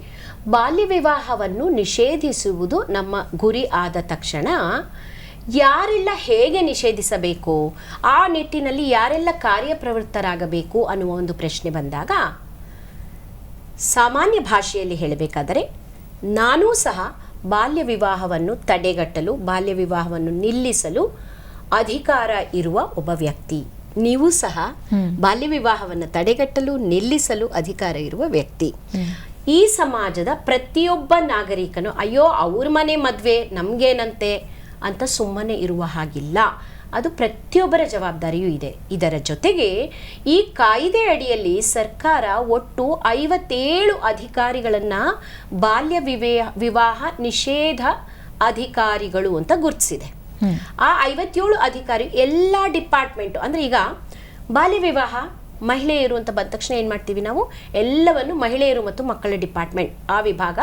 ಬಾಲ್ಯ ವಿವಾಹವನ್ನು ನಿಷೇಧಿಸುವುದು ನಮ್ಮ ಗುರಿ ಆದ ತಕ್ಷಣ ಯಾರೆಲ್ಲ ಹೇಗೆ ನಿಷೇಧಿಸಬೇಕು? ಆ ನಿಟ್ಟಿನಲ್ಲಿ ಯಾರೆಲ್ಲ ಕಾರ್ಯಪ್ರವೃತ್ತರಾಗಬೇಕು ಅನ್ನುವ ಒಂದು ಪ್ರಶ್ನೆ ಬಂದಾಗ ಸಾಮಾನ್ಯ ಭಾಷೆಯಲ್ಲಿ ಹೇಳಬೇಕಾದರೆ ನಾನೂ ಸಹ ಬಾಲ್ಯ ವಿವಾಹವನ್ನು ತಡೆಗಟ್ಟಲು ಬಾಲ್ಯ ವಿವಾಹವನ್ನು ನಿಲ್ಲಿಸಲು ಅಧಿಕಾರ ಇರುವ ಒಬ್ಬ ವ್ಯಕ್ತಿ. ನೀವು ಸಹ ಬಾಲ್ಯ ವಿವಾಹವನ್ನು ತಡೆಗಟ್ಟಲು ನಿಲ್ಲಿಸಲು ಅಧಿಕಾರ ಇರುವ ವ್ಯಕ್ತಿ. ಈ ಸಮಾಜದ ಪ್ರತಿಯೊಬ್ಬ ನಾಗರಿಕನು ಅಯ್ಯೋ ಅವ್ರ ಮನೆ ಮದುವೆ ನಮಗೇನಂತೆ? ಅಂತ ಸುಮ್ಮನೆ ಇರುವ ಹಾಗಿಲ್ಲ. ಅದು ಪ್ರತಿಯೊಬ್ಬರ ಜವಾಬ್ದಾರಿಯೂ ಇದೆ. ಇದರ ಜೊತೆಗೆ ಈ ಕಾಯ್ದೆ ಅಡಿಯಲ್ಲಿ ಸರ್ಕಾರ ಒಟ್ಟು ಐವತ್ತೇಳು ಅಧಿಕಾರಿಗಳನ್ನು ಬಾಲ್ಯ ವಿವೇ ವಿವಾಹ ನಿಷೇಧ ಅಧಿಕಾರಿಗಳು ಅಂತ ಗುರುತಿಸಿದೆ. ಆ ಐವತ್ತೇಳು ಅಧಿಕಾರಿ ಎಲ್ಲ ಡಿಪಾರ್ಟ್ಮೆಂಟು ಅಂದರೆ ಈಗ ಬಾಲ್ಯ ವಿವಾಹ ಮಹಿಳೆಯರು ಅಂತ ಬಂದ ತಕ್ಷಣ ಏನು ಮಾಡ್ತೀವಿ ನಾವು? ಎಲ್ಲವನ್ನು ಮಹಿಳೆಯರು ಮತ್ತು ಮಕ್ಕಳ ಡಿಪಾರ್ಟ್ಮೆಂಟ್, ಆ ವಿಭಾಗ,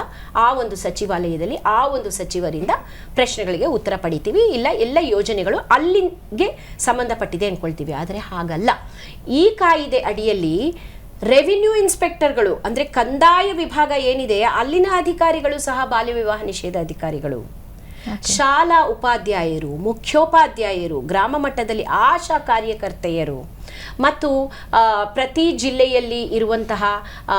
ಆ ಒಂದು ಸಚಿವಾಲಯದಲ್ಲಿ, ಆ ಒಂದು ಸಚಿವರಿಂದ ಪ್ರಶ್ನೆಗಳಿಗೆ ಉತ್ತರ ಪಡಿತೀವಿ. ಇಲ್ಲ, ಎಲ್ಲ ಯೋಜನೆಗಳು ಅಲ್ಲಿಗೆ ಸಂಬಂಧಪಟ್ಟಿದೆ ಅಂದ್ಕೊಳ್ತೀವಿ ಆದರೆ ಹಾಗಲ್ಲ. ಈ ಕಾಯಿದೆ ಅಡಿಯಲ್ಲಿ ರೆವಿನ್ಯೂ ಇನ್ಸ್ಪೆಕ್ಟರ್ಗಳು, ಅಂದರೆ ಕಂದಾಯ ವಿಭಾಗ ಏನಿದೆ ಅಲ್ಲಿನ ಅಧಿಕಾರಿಗಳು ಸಹ ಬಾಲ್ಯ ವಿವಾಹ ನಿಷೇಧ ಅಧಿಕಾರಿಗಳು. ಶಾಲಾ ಉಪಾಧ್ಯಾಯರು ಮುಖ್ಯೋಪಾಧ್ಯಾಯರು ಗ್ರಾಮ ಮಟ್ಟದಲ್ಲಿ ಆಶಾ ಕಾರ್ಯಕರ್ತೆಯರು ಮತ್ತು ಪ್ರತಿ ಜಿಲ್ಲೆಯಲ್ಲಿ ಇರುವಂತಹ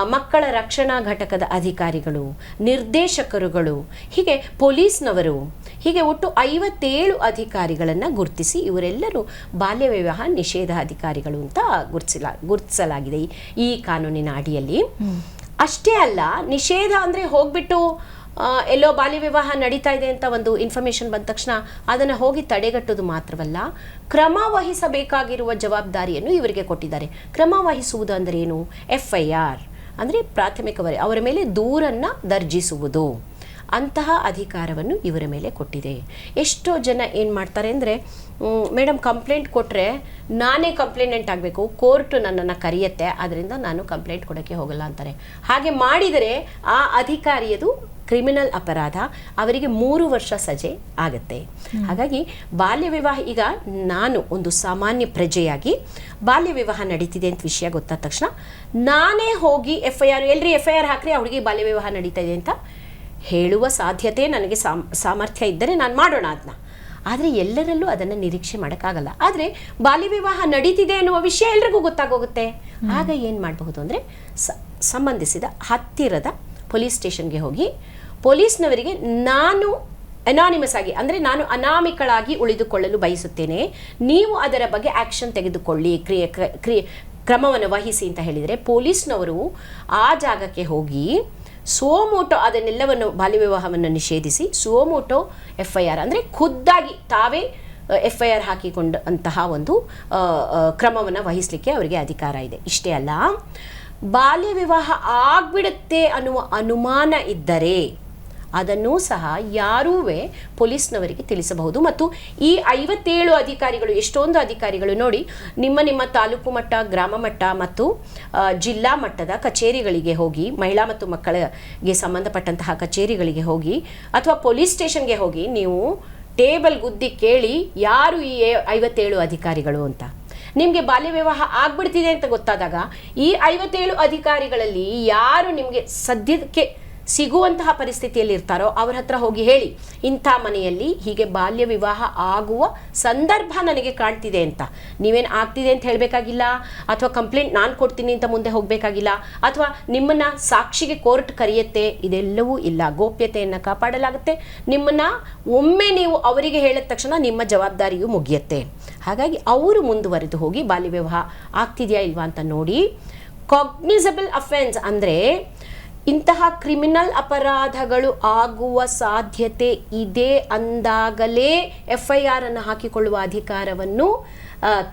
ಮಕ್ಕಳ ರಕ್ಷಣಾ ಘಟಕದ ಅಧಿಕಾರಿಗಳು ನಿರ್ದೇಶಕರುಗಳು ಹೀಗೆ ಪೊಲೀಸ್ನವರು ಹೀಗೆ ಒಟ್ಟು ಐವತ್ತೇಳು ಅಧಿಕಾರಿಗಳನ್ನು ಗುರುತಿಸಿ ಇವರೆಲ್ಲರೂ ಬಾಲ್ಯ ವಿವಾಹ ನಿಷೇಧ ಅಧಿಕಾರಿಗಳು ಅಂತ ಗುರುತಿಸಲ ಗುರುತಿಸಲಾಗಿದೆ ಈ- ಕಾನೂನಿನ ಅಡಿಯಲ್ಲಿ. ಅಷ್ಟೇ ಅಲ್ಲ ನಿಷೇಧ ಅಂದರೆ ಹೋಗ್ಬಿಟ್ಟು ಎಲ್ಲೋ ಬಾಲ್ಯ ವಿವಾಹ ನಡೀತಾ ಇದೆ ಅಂತ ಒಂದು ಇನ್ಫಾರ್ಮೇಶನ್ ಬಂದ ತಕ್ಷಣ ಅದನ್ನು ಹೋಗಿ ತಡೆಗಟ್ಟೋದು ಮಾತ್ರವಲ್ಲ, ಕ್ರಮ ವಹಿಸಬೇಕಾಗಿರುವ ಜವಾಬ್ದಾರಿಯನ್ನು ಇವರಿಗೆ ಕೊಟ್ಟಿದ್ದಾರೆ. ಕ್ರಮ ವಹಿಸುವುದು ಅಂದರೆ ಏನು? ಎಫ್ ಐ ಆರ್ ಅಂದರೆ ಪ್ರಾಥಮಿಕವರೆ ಅವರ ಮೇಲೆ ದೂರನ್ನು ದರ್ಜಿಸುವುದು. ಅಂತಹ ಅಧಿಕಾರವನ್ನು ಇವರ ಮೇಲೆ ಕೊಟ್ಟಿದೆ. ಎಷ್ಟೋ ಜನ ಏನು ಮಾಡ್ತಾರೆ ಅಂದರೆ ಮೇಡಮ್ ಕಂಪ್ಲೇಂಟ್ ಕೊಟ್ಟರೆ ನಾನೇ ಕಂಪ್ಲೇನೆಂಟ್ ಆಗಬೇಕು ಕೋರ್ಟ್ ನನ್ನನ್ನು ಕರೆಯುತ್ತೆ ಅದರಿಂದ ನಾನು ಕಂಪ್ಲೇಂಟ್ ಕೊಡೋಕ್ಕೆ ಹೋಗಲ್ಲ ಅಂತಾರೆ. ಹಾಗೆ ಮಾಡಿದರೆ ಆ ಅಧಿಕಾರಿಯದು ಕ್ರಿಮಿನಲ್ ಅಪರಾಧ ಅವರಿಗೆ ಮೂರು ವರ್ಷ ಸಜೆ ಆಗುತ್ತೆ. ಹಾಗಾಗಿ ಬಾಲ್ಯ ವಿವಾಹ ಈಗ ನಾನು ಒಂದು ಸಾಮಾನ್ಯ ಪ್ರಜೆಯಾಗಿ ಬಾಲ್ಯ ವಿವಾಹ ನಡೀತಿದೆ ಅಂತ ವಿಷಯ ಗೊತ್ತಾದ ತಕ್ಷಣ ನಾನೇ ಹೋಗಿ ಎಫ್ ಐ ಆರ್ ಎಲ್ರಿ ಎಫ್ ಐ ಆರ್ ಹಾಕ್ರಿ ಅವಳಿಗೆ ಬಾಲ್ಯ ವಿವಾಹ ನಡೀತಾ ಇದೆ ಅಂತ ಹೇಳುವ ಸಾಧ್ಯತೆ ನನಗೆ ಸಾಮ್ ಸಾಮರ್ಥ್ಯ ಇದ್ದರೆ ನಾನು ಮಾಡೋಣ ಅದನ್ನ ಆದರೆ ಎಲ್ಲರಲ್ಲೂ ಅದನ್ನು ನಿರೀಕ್ಷೆ ಮಾಡೋಕ್ಕಾಗಲ್ಲ. ಆದರೆ ಬಾಲ್ಯ ವಿವಾಹ ನಡೀತಿದೆ ಅನ್ನುವ ವಿಷಯ ಎಲ್ರಿಗೂ ಗೊತ್ತಾಗೋಗುತ್ತೆ. ಆಗ ಏನು ಮಾಡಬಹುದು ಅಂದರೆ ಸಂಬಂಧಿಸಿದ ಹತ್ತಿರದ ಪೊಲೀಸ್ ಸ್ಟೇಷನ್ಗೆ ಹೋಗಿ ಪೊಲೀಸ್ನವರಿಗೆ ನಾನು ಅನಾನಿಮಸ್ ಆಗಿ ಅಂದರೆ ನಾನು ಅನಾಮಿಕಳಾಗಿ ಉಳಿದುಕೊಳ್ಳಲು ಬಯಸುತ್ತೇನೆ. ನೀವು ಅದರ ಬಗ್ಗೆ ಆ್ಯಕ್ಷನ್ ತೆಗೆದುಕೊಳ್ಳಿ ಕ್ರಿಯೆ ಕ್ರ- ಕ್ರಿಯೆ ಕ್ರಮವನ್ನು ವಹಿಸಿ ಅಂತ ಹೇಳಿದರೆ ಪೊಲೀಸ್ನವರು ಆ ಜಾಗಕ್ಕೆ ಹೋಗಿ ಸೋಮೋಟೋ ಅದನ್ನೆಲ್ಲವನ್ನು ಬಾಲ್ಯ ವಿವಾಹವನ್ನು ನಿಷೇಧಿಸಿ ಸೋಮೋಟೋ ಎಫ್ ಐ ಆರ್ ಅಂದರೆ ಖುದ್ದಾಗಿ ತಾವೇ ಎಫ್ ಐ ಆರ್ ಹಾಕಿಕೊಂಡ ಅಂತಹ ಒಂದು ಕ್ರಮವನ್ನು ವಹಿಸಲಿಕ್ಕೆ ಅವರಿಗೆ ಅಧಿಕಾರ ಇದೆ. ಇಷ್ಟೇ ಅಲ್ಲ ಬಾಲ್ಯ ವಿವಾಹ ಆಗ್ಬಿಡುತ್ತೆ ಅನ್ನುವ ಅನುಮಾನ ಇದ್ದರೆ ಅದನ್ನೂ ಸಹ ಯಾರೂ ಪೊಲೀಸ್ನವರಿಗೆ ತಿಳಿಸಬಹುದು. ಮತ್ತು ಈ ಐವತ್ತೇಳು ಅಧಿಕಾರಿಗಳು, ಎಷ್ಟೊಂದು ಅಧಿಕಾರಿಗಳು ನೋಡಿ, ನಿಮ್ಮ ನಿಮ್ಮ ತಾಲೂಕು ಮಟ್ಟ, ಗ್ರಾಮ ಮಟ್ಟ ಮತ್ತು ಜಿಲ್ಲಾ ಮಟ್ಟದ ಕಚೇರಿಗಳಿಗೆ ಹೋಗಿ, ಮಹಿಳಾ ಮತ್ತು ಮಕ್ಕಳಿಗೆ ಸಂಬಂಧಪಟ್ಟಂತಹ ಕಚೇರಿಗಳಿಗೆ ಹೋಗಿ, ಅಥವಾ ಪೊಲೀಸ್ ಸ್ಟೇಷನ್ಗೆ ಹೋಗಿ ನೀವು ಟೇಬಲ್ ಗುದ್ದಿ ಕೇಳಿ ಯಾರು ಈ ಐವತ್ತೇಳು ಅಧಿಕಾರಿಗಳು ಅಂತ. ನಿಮಗೆ ಬಾಲ್ಯ ವಿವಾಹ ಆಗ್ಬಿಡ್ತಿದೆ ಅಂತ ಗೊತ್ತಾದಾಗ ಈ ಐವತ್ತೇಳು ಅಧಿಕಾರಿಗಳಲ್ಲಿ ಯಾರು ನಿಮಗೆ ಸದ್ಯಕ್ಕೆ ಸಿಗುವಂತಹ ಪರಿಸ್ಥಿತಿಯಲ್ಲಿ ಇರ್ತಾರೋ ಅವ್ರ ಹತ್ರ ಹೋಗಿ ಹೇಳಿ, ಇಂಥ ಮನೆಯಲ್ಲಿ ಹೀಗೆ ಬಾಲ್ಯ ವಿವಾಹ ಆಗುವ ಸಂದರ್ಭ ನನಗೆ ಕಾಣ್ತಿದೆ ಅಂತ. ನೀವೇನು ಆಗ್ತಿದೆ ಅಂತ ಹೇಳಬೇಕಾಗಿಲ್ಲ? ಅಥವಾ ಕಂಪ್ಲೇಂಟ್ ನಾನು ಕೊಡ್ತೀನಿ ಅಂತ ಮುಂದೆ ಹೋಗಬೇಕಾಗಿಲ್ಲ? ಅಥವಾ ನಿಮ್ಮನ್ನ ಸಾಕ್ಷಿಗೆ ಕೋರ್ಟ್ ಕರೆಯುತ್ತೆ? ಇದೆಲ್ಲವೂ ಇಲ್ಲ. ಗೋಪ್ಯತೆಯನ್ನು ಕಾಪಾಡಲಾಗುತ್ತೆ. ನಿಮ್ಮನ್ನು ಒಮ್ಮೆ ನೀವು ಅವರಿಗೆ ಹೇಳಿದ ತಕ್ಷಣ ನಿಮ್ಮ ಜವಾಬ್ದಾರಿಯು ಮುಗಿಯುತ್ತೆ. ಹಾಗಾಗಿ ಅವರು ಮುಂದುವರೆದು ಹೋಗಿ ಬಾಲ್ಯ ವಿವಾಹ ಆಗ್ತಿದೆಯಾ ಇಲ್ವಾ ಅಂತ ನೋಡಿ ಕಾಗ್ನಿಸಬಲ್ ಅಫೆನ್ಸ್ ಅಂದರೆ ಇಂತಹ ಕ್ರಿಮಿನಲ್ ಅಪರಾಧಗಳು ಆಗುವ ಸಾಧ್ಯತೆ ಇದೆ ಅಂದಾಗಲೇ ಎಫ್ ಐ ಆರ್ ಅನ್ನು ಹಾಕಿಕೊಳ್ಳುವ ಅಧಿಕಾರವನ್ನು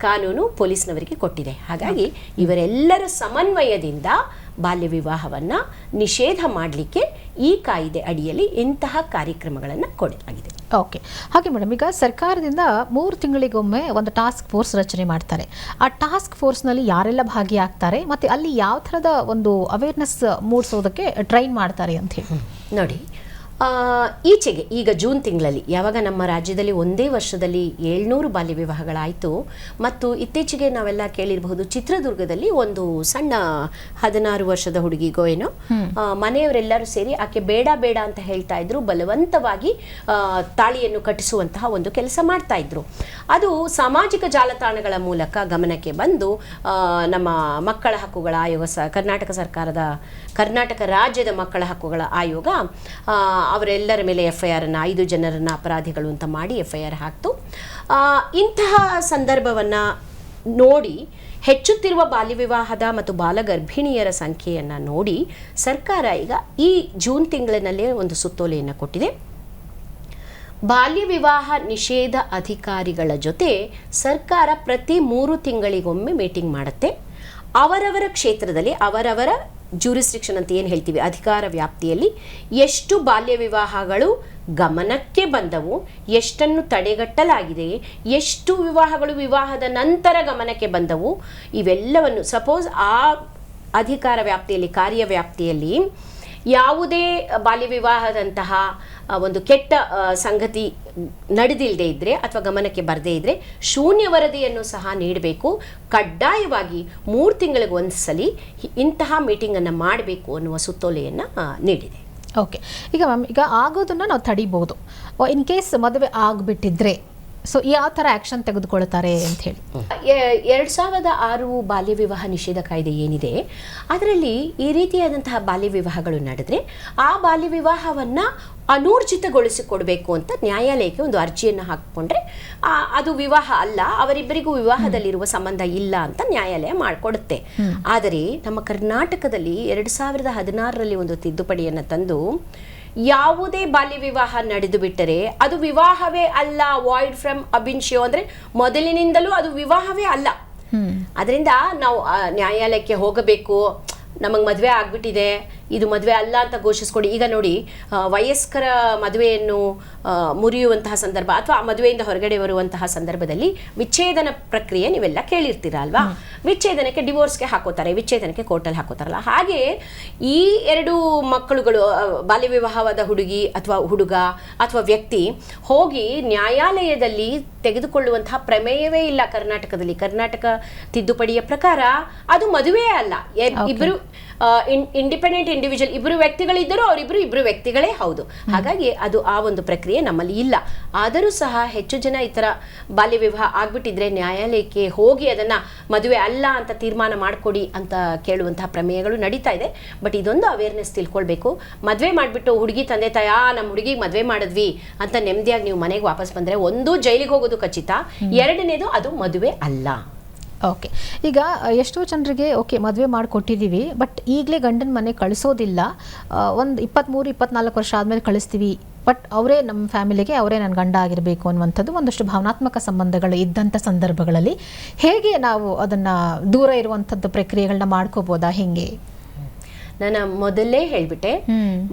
ಕಾನೂನು ಪೊಲೀಸ್ನವರಿಗೆ ಕೊಟ್ಟಿದೆ. ಹಾಗಾಗಿ ಇವರೆಲ್ಲರ ಸಮನ್ವಯದಿಂದ ಬಾಲ್ಯ ವಿವಾಹವನ್ನು ನಿಷೇಧ ಮಾಡಲಿಕ್ಕೆ ಈ ಕಾಯ್ದೆ ಅಡಿಯಲ್ಲಿ ಇಂತಹ ಕಾರ್ಯಕ್ರಮಗಳನ್ನು ಕೊಡಲಾಗಿದೆ. ಓಕೆ ಹಾಗೆ ಮೇಡಮ್ ಈಗ ಸರ್ಕಾರದಿಂದ ಮೂರು ತಿಂಗಳಿಗೊಮ್ಮೆ ಒಂದು ಟಾಸ್ಕ್ ಫೋರ್ಸ್ ರಚನೆ ಮಾಡ್ತಾರೆ. ಆ ಟಾಸ್ಕ್ ಫೋರ್ಸ್ನಲ್ಲಿ ಯಾರೆಲ್ಲ ಭಾಗಿಯಾಗ್ತಾರೆ ಮತ್ತು ಅಲ್ಲಿ ಯಾವ ಥರದ ಒಂದು ಅವೇರ್ನೆಸ್ ಮೂಡಿಸೋದಕ್ಕೆ ಟ್ರೈನ್ ಮಾಡ್ತಾರೆ ಅಂತ ಹೇಳಿ. ನೋಡಿ ಈಚೆಗೆ ಈಗ ಜೂನ್ ತಿಂಗಳಲ್ಲಿ ಯಾವಾಗ ನಮ್ಮ ರಾಜ್ಯದಲ್ಲಿ ಒಂದೇ ವರ್ಷದಲ್ಲಿ ಏಳ್ನೂರು ಬಾಲ್ಯ ವಿವಾಹಗಳಾಯಿತು ಮತ್ತು ಇತ್ತೀಚೆಗೆ ನಾವೆಲ್ಲ ಕೇಳಿರಬಹುದು ಚಿತ್ರದುರ್ಗದಲ್ಲಿ ಒಂದು ಸಣ್ಣ ಹದಿನಾರು ವರ್ಷದ ಹುಡುಗಿಗೋ ಏನೋ ಆ, ಮನೆಯವರೆಲ್ಲರೂ ಸೇರಿ ಆಕೆ ಬೇಡ ಬೇಡ ಅಂತ ಹೇಳ್ತಾ ಇದ್ರು ಬಲವಂತವಾಗಿ ತಾಳಿಯನ್ನು ಕಟ್ಟಿಸುವಂತಹ ಒಂದು ಕೆಲಸ ಮಾಡ್ತಾ ಇದ್ರು. ಅದು ಸಾಮಾಜಿಕ ಜಾಲತಾಣಗಳ ಮೂಲಕ ಗಮನಕ್ಕೆ ಬಂದು ನಮ್ಮ ಮಕ್ಕಳ ಹಕ್ಕುಗಳ ಆಯೋಗ ಸ ಕರ್ನಾಟಕ ಸರ್ಕಾರದ ಕರ್ನಾಟಕ ರಾಜ್ಯದ ಮಕ್ಕಳ ಹಕ್ಕುಗಳ ಆಯೋಗ ಆ, ಅವರೆಲ್ಲರ ಮೇಲೆ ಎಫ್ ಐ ಆರನ್ನು ಐದು ಜನರನ್ನು ಅಪರಾಧಿಗಳು ಅಂತ ಮಾಡಿ ಎಫ್ ಐ ಆರ್ ಹಾಕ್ತು. ಇಂತಹ ಸಂದರ್ಭವನ್ನು ನೋಡಿ ಹೆಚ್ಚುತ್ತಿರುವ ಬಾಲ್ಯ ವಿವಾಹದ ಮತ್ತು ಬಾಲಗರ್ಭಿಣಿಯರ ಸಂಖ್ಯೆಯನ್ನು ನೋಡಿ ಸರ್ಕಾರ ಈಗ ಈ ಜೂನ್ ತಿಂಗಳಿನಲ್ಲೇ ಒಂದು ಸುತ್ತೋಲೆಯನ್ನು ಕೊಟ್ಟಿದೆ. ಬಾಲ್ಯ ವಿವಾಹ ನಿಷೇಧ ಅಧಿಕಾರಿಗಳ ಜೊತೆ ಸರ್ಕಾರ ಪ್ರತಿ ಮೂರು ತಿಂಗಳಿಗೊಮ್ಮೆ ಮೀಟಿಂಗ್ ಮಾಡುತ್ತೆ. ಅವರವರ ಕ್ಷೇತ್ರದಲ್ಲಿ ಅವರವರ ಜೂರಿಸ್ಟ್ರಿಕ್ಷನ್ ಅಂತ ಏನು ಹೇಳ್ತೀವಿ? ಅಧಿಕಾರ ವ್ಯಾಪ್ತಿಯಲ್ಲಿ ಎಷ್ಟು ಬಾಲ್ಯ ವಿವಾಹಗಳು ಗಮನಕ್ಕೆ ಬಂದವು, ಎಷ್ಟನ್ನು ತಡೆಗಟ್ಟಲಾಗಿದೆ, ಎಷ್ಟು ವಿವಾಹಗಳು ವಿವಾಹದ ನಂತರ ಗಮನಕ್ಕೆ ಬಂದವು, ಇವೆಲ್ಲವನ್ನು ಸಪೋಸ್ ಆ ಅಧಿಕಾರ ವ್ಯಾಪ್ತಿಯಲ್ಲಿ, ಕಾರ್ಯ ವ್ಯಾಪ್ತಿಯಲ್ಲಿ ಯಾವುದೇ ಬಾಲ್ಯ ವಿವಾಹದಂತಹ ಒಂದು ಕೆಟ್ಟ ಸಂಗತಿ ನಡೆದಿಲ್ಲದೆ ಇದ್ದರೆ ಅಥವಾ ಗಮನಕ್ಕೆ ಬರದೇ ಇದ್ದರೆ ಶೂನ್ಯ ವರದಿಯನ್ನು ಸಹ ನೀಡಬೇಕು. ಕಡ್ಡಾಯವಾಗಿ ಮೂರು ತಿಂಗಳಿಗೆ ಒಂದ್ಸಲಿ ಸಲ ಇಂತಹ ಮೀಟಿಂಗನ್ನು ಮಾಡಬೇಕು ಅನ್ನುವ ಸುತ್ತೋಲೆಯನ್ನು ನೀಡಿದೆ. ಓಕೆ ಈಗ ಮ್ಯಾಮ್, ಈಗ ಆಗೋದನ್ನು ನಾವು ತಡಿಬೋದು. ಇನ್ ಕೇಸ್ ಮದುವೆ ಆಗಿಬಿಟ್ಟಿದ್ರೆ ಸೊ ಯಾವ ಥರ ಆ್ಯಕ್ಷನ್ ತೆಗೆದುಕೊಳ್ತಾರೆ ಅಂತ ಹೇಳಿ. ಎರಡ್ ಸಾವಿರದ ಆರು ಬಾಲ್ಯ ವಿವಾಹ ನಿಷೇಧ ಕಾಯ್ದೆ ಏನಿದೆ ಅದರಲ್ಲಿ ಈ ರೀತಿಯಾದಂತಹ ಬಾಲ್ಯ ವಿವಾಹಗಳು ನಡೆದರೆ ಆ ಬಾಲ್ಯ ವಿವಾಹವನ್ನು ಅನೂರ್ಜಿತಗೊಳಿಸಿಕೊಡಬೇಕು ಅಂತ ನ್ಯಾಯಾಲಯಕ್ಕೆ ಒಂದು ಅರ್ಜಿಯನ್ನು ಹಾಕಿಕೊಂಡ್ರೆ ಅದು ವಿವಾಹ ಅಲ್ಲ ಅವರಿಬ್ಬರಿಗೂ ವಿವಾಹದಲ್ಲಿರುವ ಸಂಬಂಧ ಇಲ್ಲ ಅಂತ ನ್ಯಾಯಾಲಯ ಮಾಡಿಕೊಡುತ್ತೆ. ಆದರೆ ನಮ್ಮ ಕರ್ನಾಟಕದಲ್ಲಿ ಎರಡು ಸಾವಿರದ ಹದಿನಾರರಲ್ಲಿ ಒಂದು ತಿದ್ದುಪಡಿಯನ್ನು ತಂದು ಯಾವುದೇ ಬಾಲ್ಯ ವಿವಾಹ ನಡೆದು ಬಿಟ್ಟರೆ ಅದು ವಿವಾಹವೇ ಅಲ್ಲ ವಾಯ್ಡ್ ಫ್ರಮ್ ಅಬಿನ್ಶಿಯೋ ಅಂದ್ರೆ ಮೊದಲಿನಿಂದಲೂ ಅದು ವಿವಾಹವೇ ಅಲ್ಲ. ಅದರಿಂದ ನಾವು ನ್ಯಾಯಾಲಯಕ್ಕೆ ಹೋಗಬೇಕು ನಮಗೆ ಮದುವೆ ಆಗ್ಬಿಟ್ಟಿದೆ ಇದು ಮದುವೆ ಅಲ್ಲ ಅಂತ ಘೋಷಿಸ್ಕೊಡಿ ಈಗ ನೋಡಿ ವಯಸ್ಕರ ಮದುವೆಯನ್ನು ಮುರಿಯುವಂತಹ ಸಂದರ್ಭ ಅಥವಾ ಆ ಮದುವೆಯಿಂದ ಹೊರಗಡೆ ಬರುವಂತಹ ಸಂದರ್ಭದಲ್ಲಿ ವಿಚ್ಛೇದನ ಪ್ರಕ್ರಿಯೆ ನೀವೆಲ್ಲ ಕೇಳಿರ್ತೀರ ಅಲ್ವಾ? ವಿಚ್ಛೇದನಕ್ಕೆ ಡಿವೋರ್ಸ್ಗೆ ಹಾಕೋತಾರೆ, ವಿಚ್ಛೇದನಕ್ಕೆ ಕೋರ್ಟಲ್ಲಿ ಹಾಕೋತಾರಲ್ಲ. ಹಾಗೆ ಈ ಎರಡು ಮಕ್ಕಳುಗಳು ಬಾಲ್ಯ ವಿವಾಹವಾದ ಹುಡುಗಿ ಅಥವಾ ಹುಡುಗ ಅಥವಾ ವ್ಯಕ್ತಿ ಹೋಗಿ ನ್ಯಾಯಾಲಯದಲ್ಲಿ ತೆಗೆದುಕೊಳ್ಳುವಂತಹ ಪ್ರಮೇಯವೇ ಇಲ್ಲ ಕರ್ನಾಟಕದಲ್ಲಿ. ಕರ್ನಾಟಕ ತಿದ್ದುಪಡಿಯ ಪ್ರಕಾರ ಅದು ಮದುವೆ ಅಲ್ಲ. ಇಬ್ಬರು ಇಂಡಿಪೆಂಡೆಂಟ್ ಇಂಡಿವಿಜುವಲ್ ಇಬ್ಬರು ವ್ಯಕ್ತಿಗಳಿದ್ದರು ಅವರಿಬ್ಬರು ಇಬ್ಬರು ವ್ಯಕ್ತಿಗಳೇ ಹೌದು. ಹಾಗಾಗಿ ಅದು ಆ ಒಂದು ಪ್ರಕ್ರಿಯೆ ನಮ್ಮಲ್ಲಿ ಇಲ್ಲ. ಆದರೂ ಸಹ ಹೆಚ್ಚು ಜನ ಈ ಥರ ಬಾಲ್ಯ ವಿವಾಹ ಆಗ್ಬಿಟ್ಟಿದ್ರೆ ನ್ಯಾಯಾಲಯಕ್ಕೆ ಹೋಗಿ ಅದನ್ನ ಮದುವೆ ಅಲ್ಲ ಅಂತ ತೀರ್ಮಾನ ಮಾಡಿಕೊಡಿ ಅಂತ ಕೇಳುವಂತಹ ಪ್ರಮೇಯಗಳು ನಡೀತಾ ಇದೆ. ಬಟ್ ಇದೊಂದು ಅವೇರ್ನೆಸ್ ತಿಳ್ಕೊಳ್ಬೇಕು. ಮದುವೆ ಮಾಡಿಬಿಟ್ಟು ಹುಡುಗಿ ತಂದೆ ತಾಯಿ ಆ ನಮ್ಮ ಹುಡುಗಿಗೆ ಮದುವೆ ಮಾಡಿದ್ವಿ ಅಂತ ನೆಮ್ಮದಿಯಾಗಿ ನೀವು ಮನೆಗೆ ವಾಪಸ್ ಬಂದರೆ ಒಂದು ಜೈಲಿಗೆ ಹೋಗೋದು ಖಚಿತ. ಎರಡನೇದು ಅದು ಮದುವೆ ಅಲ್ಲ. ಓಕೆ ಈಗ ಎಷ್ಟೋ ಜನರಿಗೆ ಓಕೆ ಮದುವೆ ಮಾಡಿಕೊಟ್ಟಿದ್ದೀವಿ ಬಟ್ ಈಗಲೇ ಗಂಡನ ಮನೆ ಕಳಿಸೋದಿಲ್ಲ. ಒಂದು ಇಪ್ಪತ್ತ್ಮೂರು ಇಪ್ಪತ್ನಾಲ್ಕು ವರ್ಷ ಆದಮೇಲೆ ಕಳಿಸ್ತೀವಿ. ಬಟ್ ಅವರೇ ನಮ್ಮ ಫ್ಯಾಮಿಲಿಗೆ, ಅವರೇ ನನ್ನ ಗಂಡ ಆಗಿರಬೇಕು ಅನ್ನುವಂಥದ್ದು ಒಂದಷ್ಟು ಭಾವನಾತ್ಮಕ ಸಂಬಂಧಗಳು ಇದ್ದಂಥ ಸಂದರ್ಭಗಳಲ್ಲಿ. ಹೇಗೆ ನಾವು ಅದನ್ನು ದೂರ ಇರುವಂಥದ್ದು ಪ್ರಕ್ರಿಯೆಗಳನ್ನ ಮಾಡ್ಕೋಬೋದಾ, ಹೇಗೆ? ನಾನು ಮೊದಲೇ ಹೇಳ್ಬಿಟ್ಟೆ.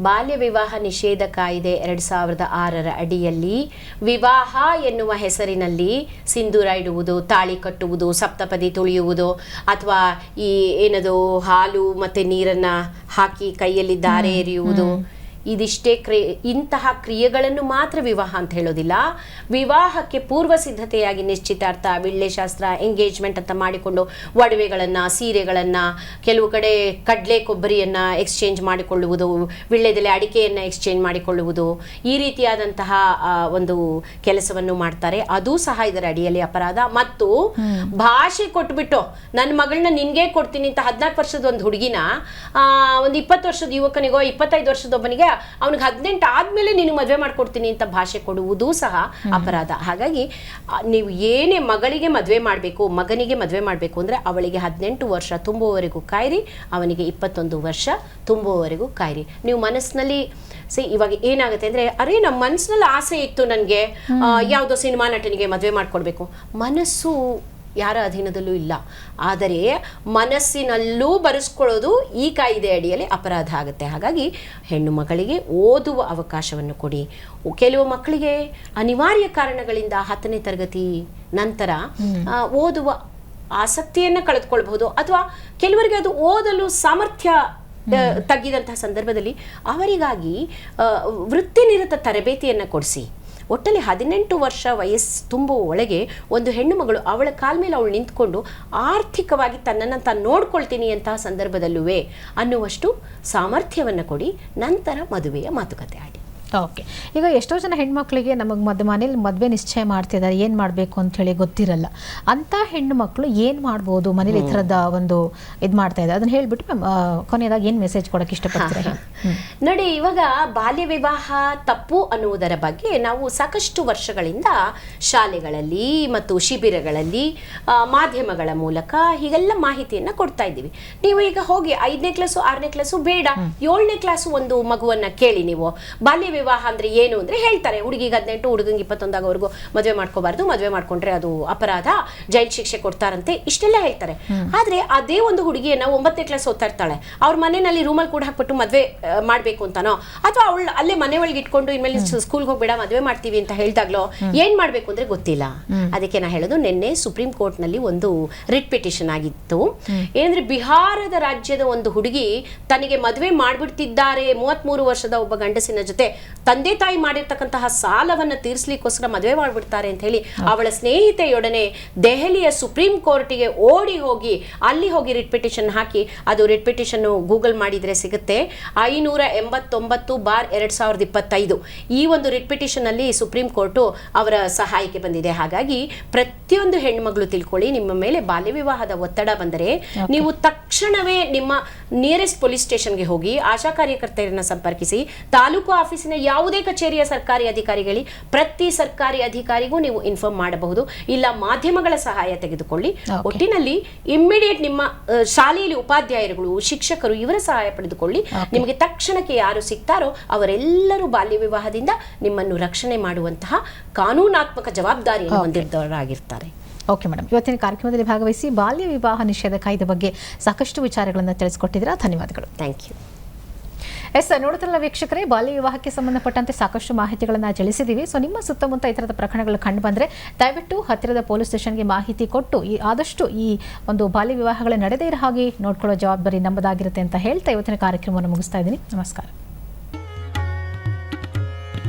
ಬಾಲ್ಯ ವಿವಾಹ ನಿಷೇಧ ಕಾಯ್ದೆ ಎರಡ್ ಸಾವಿರದ ಆರರ ಅಡಿಯಲ್ಲಿ ವಿವಾಹ ಎನ್ನುವ ಹೆಸರಿನಲ್ಲಿ ಸಿಂಧೂರ ಇಡುವುದು ತಾಳಿ ಕಟ್ಟುವುದು ಸಪ್ತಪದಿ ತುಳಿಯುವುದು ಅಥವಾ ಈ ಏನದು ಹಾಲು ಮತ್ತೆ ನೀರನ್ನ ಹಾಕಿ ಕೈಯಲ್ಲಿ ದಾರೆ ಎರೆಯುವುದು. ಇದಿಷ್ಟೇ ಕ್ರಿಯೆ ಇಂತಹ ಕ್ರಿಯೆಗಳನ್ನು ಮಾತ್ರ ವಿವಾಹ ಅಂತ ಹೇಳೋದಿಲ್ಲ. ವಿವಾಹಕ್ಕೆ ಪೂರ್ವ ಸಿದ್ಧತೆಯಾಗಿ ನಿಶ್ಚಿತಾರ್ಥ ಶಾಸ್ತ್ರ ಎಂಗೇಜ್ಮೆಂಟ್ ಅಂತ ಮಾಡಿಕೊಂಡು ಒಡವೆಗಳನ್ನು ಸೀರೆಗಳನ್ನು ಕೆಲವು ಕಡೆ ಕಡಲೆ ಕೊಬ್ಬರಿಯನ್ನು ಎಕ್ಸ್ಚೇಂಜ್ ಮಾಡಿಕೊಳ್ಳುವುದು ವಿಳ್ಳೆದೆಲೆ ಅಡಿಕೆಯನ್ನು ಎಕ್ಸ್ಚೇಂಜ್ ಮಾಡಿಕೊಳ್ಳುವುದು ಈ ರೀತಿಯಾದಂತಹ ಒಂದು ಕೆಲಸವನ್ನು ಮಾಡ್ತಾರೆ. ಅದು ಸಹ ಇದರ ಅಡಿಯಲ್ಲಿ ಅಪರಾಧ. ಮತ್ತು ಭಾಷೆ ಕೊಟ್ಬಿಟ್ಟು ನನ್ನ ಮಗಳನ್ನ ನಿನ್ಗೆ ಕೊಡ್ತೀನಿ ಅಂತ ಹದಿನಾಲ್ಕು ವರ್ಷದ ಒಂದು ಹುಡುಗಿನ ಒಂದು ಇಪ್ಪತ್ತು ವರ್ಷದ ಯುವಕನಿಗೋ ಇಪ್ಪತ್ತೈದು ವರ್ಷದೊಬ್ಬನಿಗೆ ಅವನಿಗೆ ಹದಿನೆಂಟು ಆದ್ಮೇಲೆ ನೀನು ಮದುವೆ ಮಾಡ್ಕೊಡ್ತೀನಿ ಅಂತ ಭಾಷೆ ಕೊಡುವುದು ಸಹ ಅಪರಾಧ. ಹಾಗಾಗಿ ನೀವು ಏನೇ ಮಗಳಿಗೆ ಮದುವೆ ಮಾಡಬೇಕು ಮಗನಿಗೆ ಮದುವೆ ಮಾಡಬೇಕು ಅಂದ್ರೆ ಅವಳಿಗೆ ಹದಿನೆಂಟು ವರ್ಷ ತುಂಬುವವರೆಗೂ ಕಾಯಿರಿ ಅವನಿಗೆ ಇಪ್ಪತ್ತೊಂದು ವರ್ಷ ತುಂಬುವವರೆಗೂ ಕಾಯಿರಿ. ನೀವು ಮನಸ್ಸಿನಲ್ಲಿ ಸಿ ಇವಾಗ ಏನಾಗುತ್ತೆ ಅಂದ್ರೆ ಅರೆ ನಮ್ಮ ಮನಸ್ಸಿನಲ್ಲಿ ಆಸೆ ಇತ್ತು ನನಗೆ ಯಾವುದೋ ಸಿನಿಮಾ ನಟನಿಗೆ ಮದುವೆ ಮಾಡಿಕೊಡ್ಬೇಕು. ಮನಸ್ಸು ಯಾರ ಅಧೀನದಲ್ಲೂ ಇಲ್ಲ. ಆದರೆ ಮನಸ್ಸಿನಲ್ಲೂ ಬರೆಸ್ಕೊಳ್ಳೋದು ಈ ಕಾಯಿದೆ ಅಡಿಯಲ್ಲಿ ಅಪರಾಧ ಆಗುತ್ತೆ. ಹಾಗಾಗಿ ಹೆಣ್ಣು ಮಕ್ಕಳಿಗೆ ಓದುವ ಅವಕಾಶವನ್ನು ಕೊಡಿ. ಕೆಲವು ಮಕ್ಕಳಿಗೆ ಅನಿವಾರ್ಯ ಕಾರಣಗಳಿಂದ ಹತ್ತನೇ ತರಗತಿ ನಂತರ ಓದುವ ಆಸಕ್ತಿಯನ್ನು ಕಳೆದುಕೊಳ್ಬಹುದು. ಅಥವಾ ಕೆಲವರಿಗೆ ಅದು ಓದಲು ಸಾಮರ್ಥ್ಯ ತಗ್ಗಿದಂತಹ ಸಂದರ್ಭದಲ್ಲಿ ಅವರಿಗಾಗಿ ವೃತ್ತಿನಿರತ ತರಬೇತಿಯನ್ನು ಕೊಡಿಸಿ. ಒಟ್ಟಲ್ಲಿ ಹದಿನೆಂಟು ವರ್ಷ ವಯಸ್ಸು ತುಂಬುವ ಒಳಗೆ ಒಂದು ಹೆಣ್ಣು ಮಗಳು ಅವಳ ಕಾಲ ಮೇಲೆ ಅವಳು ನಿಂತ್ಕೊಂಡು ಆರ್ಥಿಕವಾಗಿ ತನ್ನನ್ನು ತಾನು ನೋಡ್ಕೊಳ್ತೀನಿ ಅಂತಹ ಸಂದರ್ಭದಲ್ಲೂ ಅನ್ನುವಷ್ಟು ಸಾಮರ್ಥ್ಯವನ್ನು ಕೊಡಿ, ನಂತರ ಮದುವೆಯ ಮಾತುಕತೆ ಆಡಿ. ಓಕೆ ಈಗ ಎಷ್ಟೋ ಜನ ಹೆಣ್ಮಕ್ಳಿಗೆ ನಮಗೆ ಮದ್ ಮನೇಲಿ ಮದುವೆ ನಿಶ್ಚಯ ಮಾಡ್ತಿದ್ದಾರೆ ಏನು ಮಾಡಬೇಕು ಅಂತ ಹೇಳಿ ಗೊತ್ತಿರಲ್ಲ. ಅಂತ ಹೆಣ್ಣು ಮಕ್ಕಳು ಏನು ಮಾಡ್ಬೋದು? ಮನೇಲಿ ಈ ಥರದ ಒಂದು ಇದು ಮಾಡ್ತಾ ಇದ್ದಾರೆ. ಅದನ್ನ ಹೇಳ್ಬಿಟ್ಟು ಮ್ಯಾಮ್ ಕೊನೆಯದಾಗಿ ಏನು ಮೆಸೇಜ್ ಕೊಡೋಕ್ಕೆ ಇಷ್ಟಪಡ್ತಾರೆ. ನೋಡಿ ಇವಾಗ ಬಾಲ್ಯ ವಿವಾಹ ತಪ್ಪು ಅನ್ನುವುದರ ಬಗ್ಗೆ ನಾವು ಸಾಕಷ್ಟು ವರ್ಷಗಳಿಂದ ಶಾಲೆಗಳಲ್ಲಿ ಮತ್ತು ಶಿಬಿರಗಳಲ್ಲಿ ಮಾಧ್ಯಮಗಳ ಮೂಲಕ ಹೀಗೆಲ್ಲ ಮಾಹಿತಿಯನ್ನ ಕೊಡ್ತಾ ಇದ್ದೀವಿ. ನೀವು ಈಗ ಹೋಗಿ ಐದನೇ ಕ್ಲಾಸು ಆರನೇ ಕ್ಲಾಸು ಬೇಡ. ಏಳನೇ ಕ್ಲಾಸು ಒಂದು ಮಗುವನ್ನ ಕೇಳಿ ನೀವು. ಬಾಲ್ಯ ವಿವಾಹ ಅಂದ್ರೆ ಏನು ಅಂದ್ರೆ ಹೇಳ್ತಾರೆ. ಹುಡುಗಿಗೆ ಹದಿನೆಂಟು ಹುಡುಗಂಗೆ ಇಪ್ಪತ್ತೊಂದಾಗವರೆಗೂ ಮದುವೆ ಮಾಡ್ಕೋಬಾರ್ದು ಮದುವೆ ಮಾಡ್ಕೊಂಡ್ರೆ ಅದು ಅಪರಾಧ ಜೈಲ್ ಶಿಕ್ಷೆ ಕೊಡ್ತಾರಂತೆ ಇಷ್ಟೆಲ್ಲ ಹೇಳ್ತಾರೆ. ಆದ್ರೆ ಅದೇ ಒಂದು ಹುಡುಗಿಯನ್ನ ಒಂಬತ್ತನೇ ಕ್ಲಾಸ್ ಓದ್ತಾ ಇರ್ತಾಳೆ. ಅವ್ರ ಮನೆಯಲ್ಲಿ ರೂಮಲ್ಲಿ ಕೂಡ ಹಾಕ್ಬಿಟ್ಟು ಮದುವೆ ಮಾಡ್ಬೇಕು ಅಂತಾನೋ? ಅಥವಾ ಅವಳು ಅಲ್ಲೇ ಮನೆ ಒಳಗೆ ಇಟ್ಕೊಂಡು ಇನ್ಮೇಲೆ ಸ್ಕೂಲ್ಗೆ ಹೋಗ್ಬೇಡ ಮದುವೆ ಮಾಡ್ತೀವಿ ಅಂತ ಹೇಳಿದಾಗ್ಲೋ? ಏನ್ ಮಾಡ್ಬೇಕು ಅಂದ್ರೆ ಗೊತ್ತಿಲ್ಲ. ಅದಕ್ಕೆ ನಾ ಹೇಳೋದು ನಿನ್ನೆ ಸುಪ್ರೀಂ ಕೋರ್ಟ್ನಲ್ಲಿ ಒಂದು ರಿಟ್ ಪಿಟಿಷನ್ ಆಗಿತ್ತು. ಏನಂದ್ರೆ ಬಿಹಾರದ ರಾಜ್ಯದ ಒಂದು ಹುಡುಗಿ ತನಗೆ ಮದುವೆ ಮಾಡ್ಬಿಡ್ತಿದ್ದಾರೆ. ಮೂವತ್ಮೂರು ವರ್ಷದ ಒಬ್ಬ ಗಂಡಸಿನ ಜೊತೆ ತಂದೆ ತಾಯಿ ಮಾಡಿರ್ತಕ್ಕಂತಹ ಸಾಲವನ್ನ ತೀರಿಸ್ಲಿಕ್ಕೋಸ್ಕರ ಮದುವೆ ಮಾಡಿಬಿಡ್ತಾರೆ ಅಂತ ಹೇಳಿ ಅವಳ ಸ್ನೇಹಿತೆಯೊಡನೆ ದೆಹಲಿಯ ಸುಪ್ರೀಂ ಕೋರ್ಟಿಗೆ ಓಡಿ ಹೋಗಿ ಅಲ್ಲಿ ಹೋಗಿ ರಿಟ್ ಪಿಟಿಷನ್ ಹಾಕಿ ಅದು ರಿಟ್ ಪಿಟಿಷನ್ನು ಗೂಗಲ್ ಮಾಡಿದ್ರೆ ಸಿಗುತ್ತೆ. ಐನೂರ ಎಂಬತ್ತೊಂಬತ್ತು ಬಾರ್ ಎರಡ್ ಸಾವಿರದ ಇಪ್ಪತ್ತೈದು. ಈ ಒಂದು ರಿಟ್ ಪಿಟಿಷನಲ್ಲಿ ಸುಪ್ರೀಂ ಕೋರ್ಟು ಅವರ ಸಹಾಯಕ್ಕೆ ಬಂದಿದೆ. ಹಾಗಾಗಿ ಪ್ರತಿಯೊಂದು ಹೆಣ್ಮಗಳು ತಿಳ್ಕೊಳ್ಳಿ ನಿಮ್ಮ ಮೇಲೆ ಬಾಲ್ಯ ವಿವಾಹದ ಒತ್ತಡ ಬಂದರೆ ನೀವು ತಕ್ಷಣವೇ ನಿಮ್ಮ ನಿಯರೆಸ್ಟ್ ಪೊಲೀಸ್ ಸ್ಟೇಷನ್ಗೆ ಹೋಗಿ ಆಶಾ ಕಾರ್ಯಕರ್ತೆಯರನ್ನ ಸಂಪರ್ಕಿಸಿ ತಾಲೂಕು ಆಫೀಸಿನ ಯಾವುದೇ ಕಚೇರಿಯ ಸರ್ಕಾರಿ ಅಧಿಕಾರಿಗಳಿ ಪ್ರತಿ ಸರ್ಕಾರಿ ಅಧಿಕಾರಿಗೂ ನೀವು ಇನ್ಫಾರ್ಮ್ ಮಾಡಬಹುದು. ಇಲ್ಲ ಮಾಧ್ಯಮಗಳ ಸಹಾಯ ತೆಗೆದುಕೊಳ್ಳಿ. ಒಟ್ಟಿನಲ್ಲಿ ಇಮ್ಮಿಡಿಯೇಟ್ ನಿಮ್ಮ ಶಾಲೆಯಲ್ಲಿ ಉಪಾಧ್ಯಾಯರುಗಳು ಶಿಕ್ಷಕರು ಇವರ ಸಹಾಯ ಪಡೆದುಕೊಳ್ಳಿ. ನಿಮಗೆ ತಕ್ಷಣಕ್ಕೆ ಯಾರು ಸಿಗ್ತಾರೋ ಅವರೆಲ್ಲರೂ ಬಾಲ್ಯ ವಿವಾಹದಿಂದ ನಿಮ್ಮನ್ನು ರಕ್ಷಣೆ ಮಾಡುವಂತಹ ಕಾನೂನಾತ್ಮಕ ಜವಾಬ್ದಾರಿಯನ್ನು ಹೊಂದಿದ್ದವರಾಗಿರ್ತಾರೆ. Okay madam. ಇವತ್ತಿನ ಕಾರ್ಯಕ್ರಮದಲ್ಲಿ ಭಾಗವಹಿಸಿ ಬಾಲ್ಯ ವಿವಾಹ ನಿಷೇಧ ಕಾಯ್ದೆ ಬಗ್ಗೆ ಸಾಕಷ್ಟು ವಿಚಾರಗಳನ್ನು ತಿಳಿಸ್ಕೊಟ್ಟಿದ್ದೀರಾ. ಧನ್ಯವಾದಗಳು. Thank you. ಎಸ್, ನೋಡುತ್ತಿರಲ್ಲ ವೀಕ್ಷಕರೇ, ಬಾಲ್ಯ ವಿವಾಹಕ್ಕೆ ಸಂಬಂಧಪಟ್ಟಂತೆ ಸಾಕಷ್ಟು ಮಾಹಿತಿಗಳನ್ನು ತಿಳಿಸಿದ್ದೀವಿ ಸೊ ನಿಮ್ಮ ಸುತ್ತಮುತ್ತ ಈ ಥರದ ಪ್ರಕರಣಗಳು ಕಂಡು ಬಂದರೆ ದಯವಿಟ್ಟು ಹತ್ತಿರದ ಪೊಲೀಸ್ ಸ್ಟೇಷನ್ಗೆ ಮಾಹಿತಿ ಕೊಟ್ಟು ಈ ಆದಷ್ಟು ಈ ಒಂದು ಬಾಲ್ಯ ವಿವಾಹಗಳು ನಡೆದೇ ಇರೋ ಹಾಗೆ ನೋಡ್ಕೊಳ್ಳೋ ಜವಾಬ್ದಾರಿ ನಮ್ಮದಾಗಿರುತ್ತೆ ಅಂತ ಹೇಳ್ತಾ ಇವತ್ತಿನ ಕಾರ್ಯಕ್ರಮವನ್ನು ಮುಗಿಸ್ತಾ ಇದ್ದೀನಿ. ನಮಸ್ಕಾರ.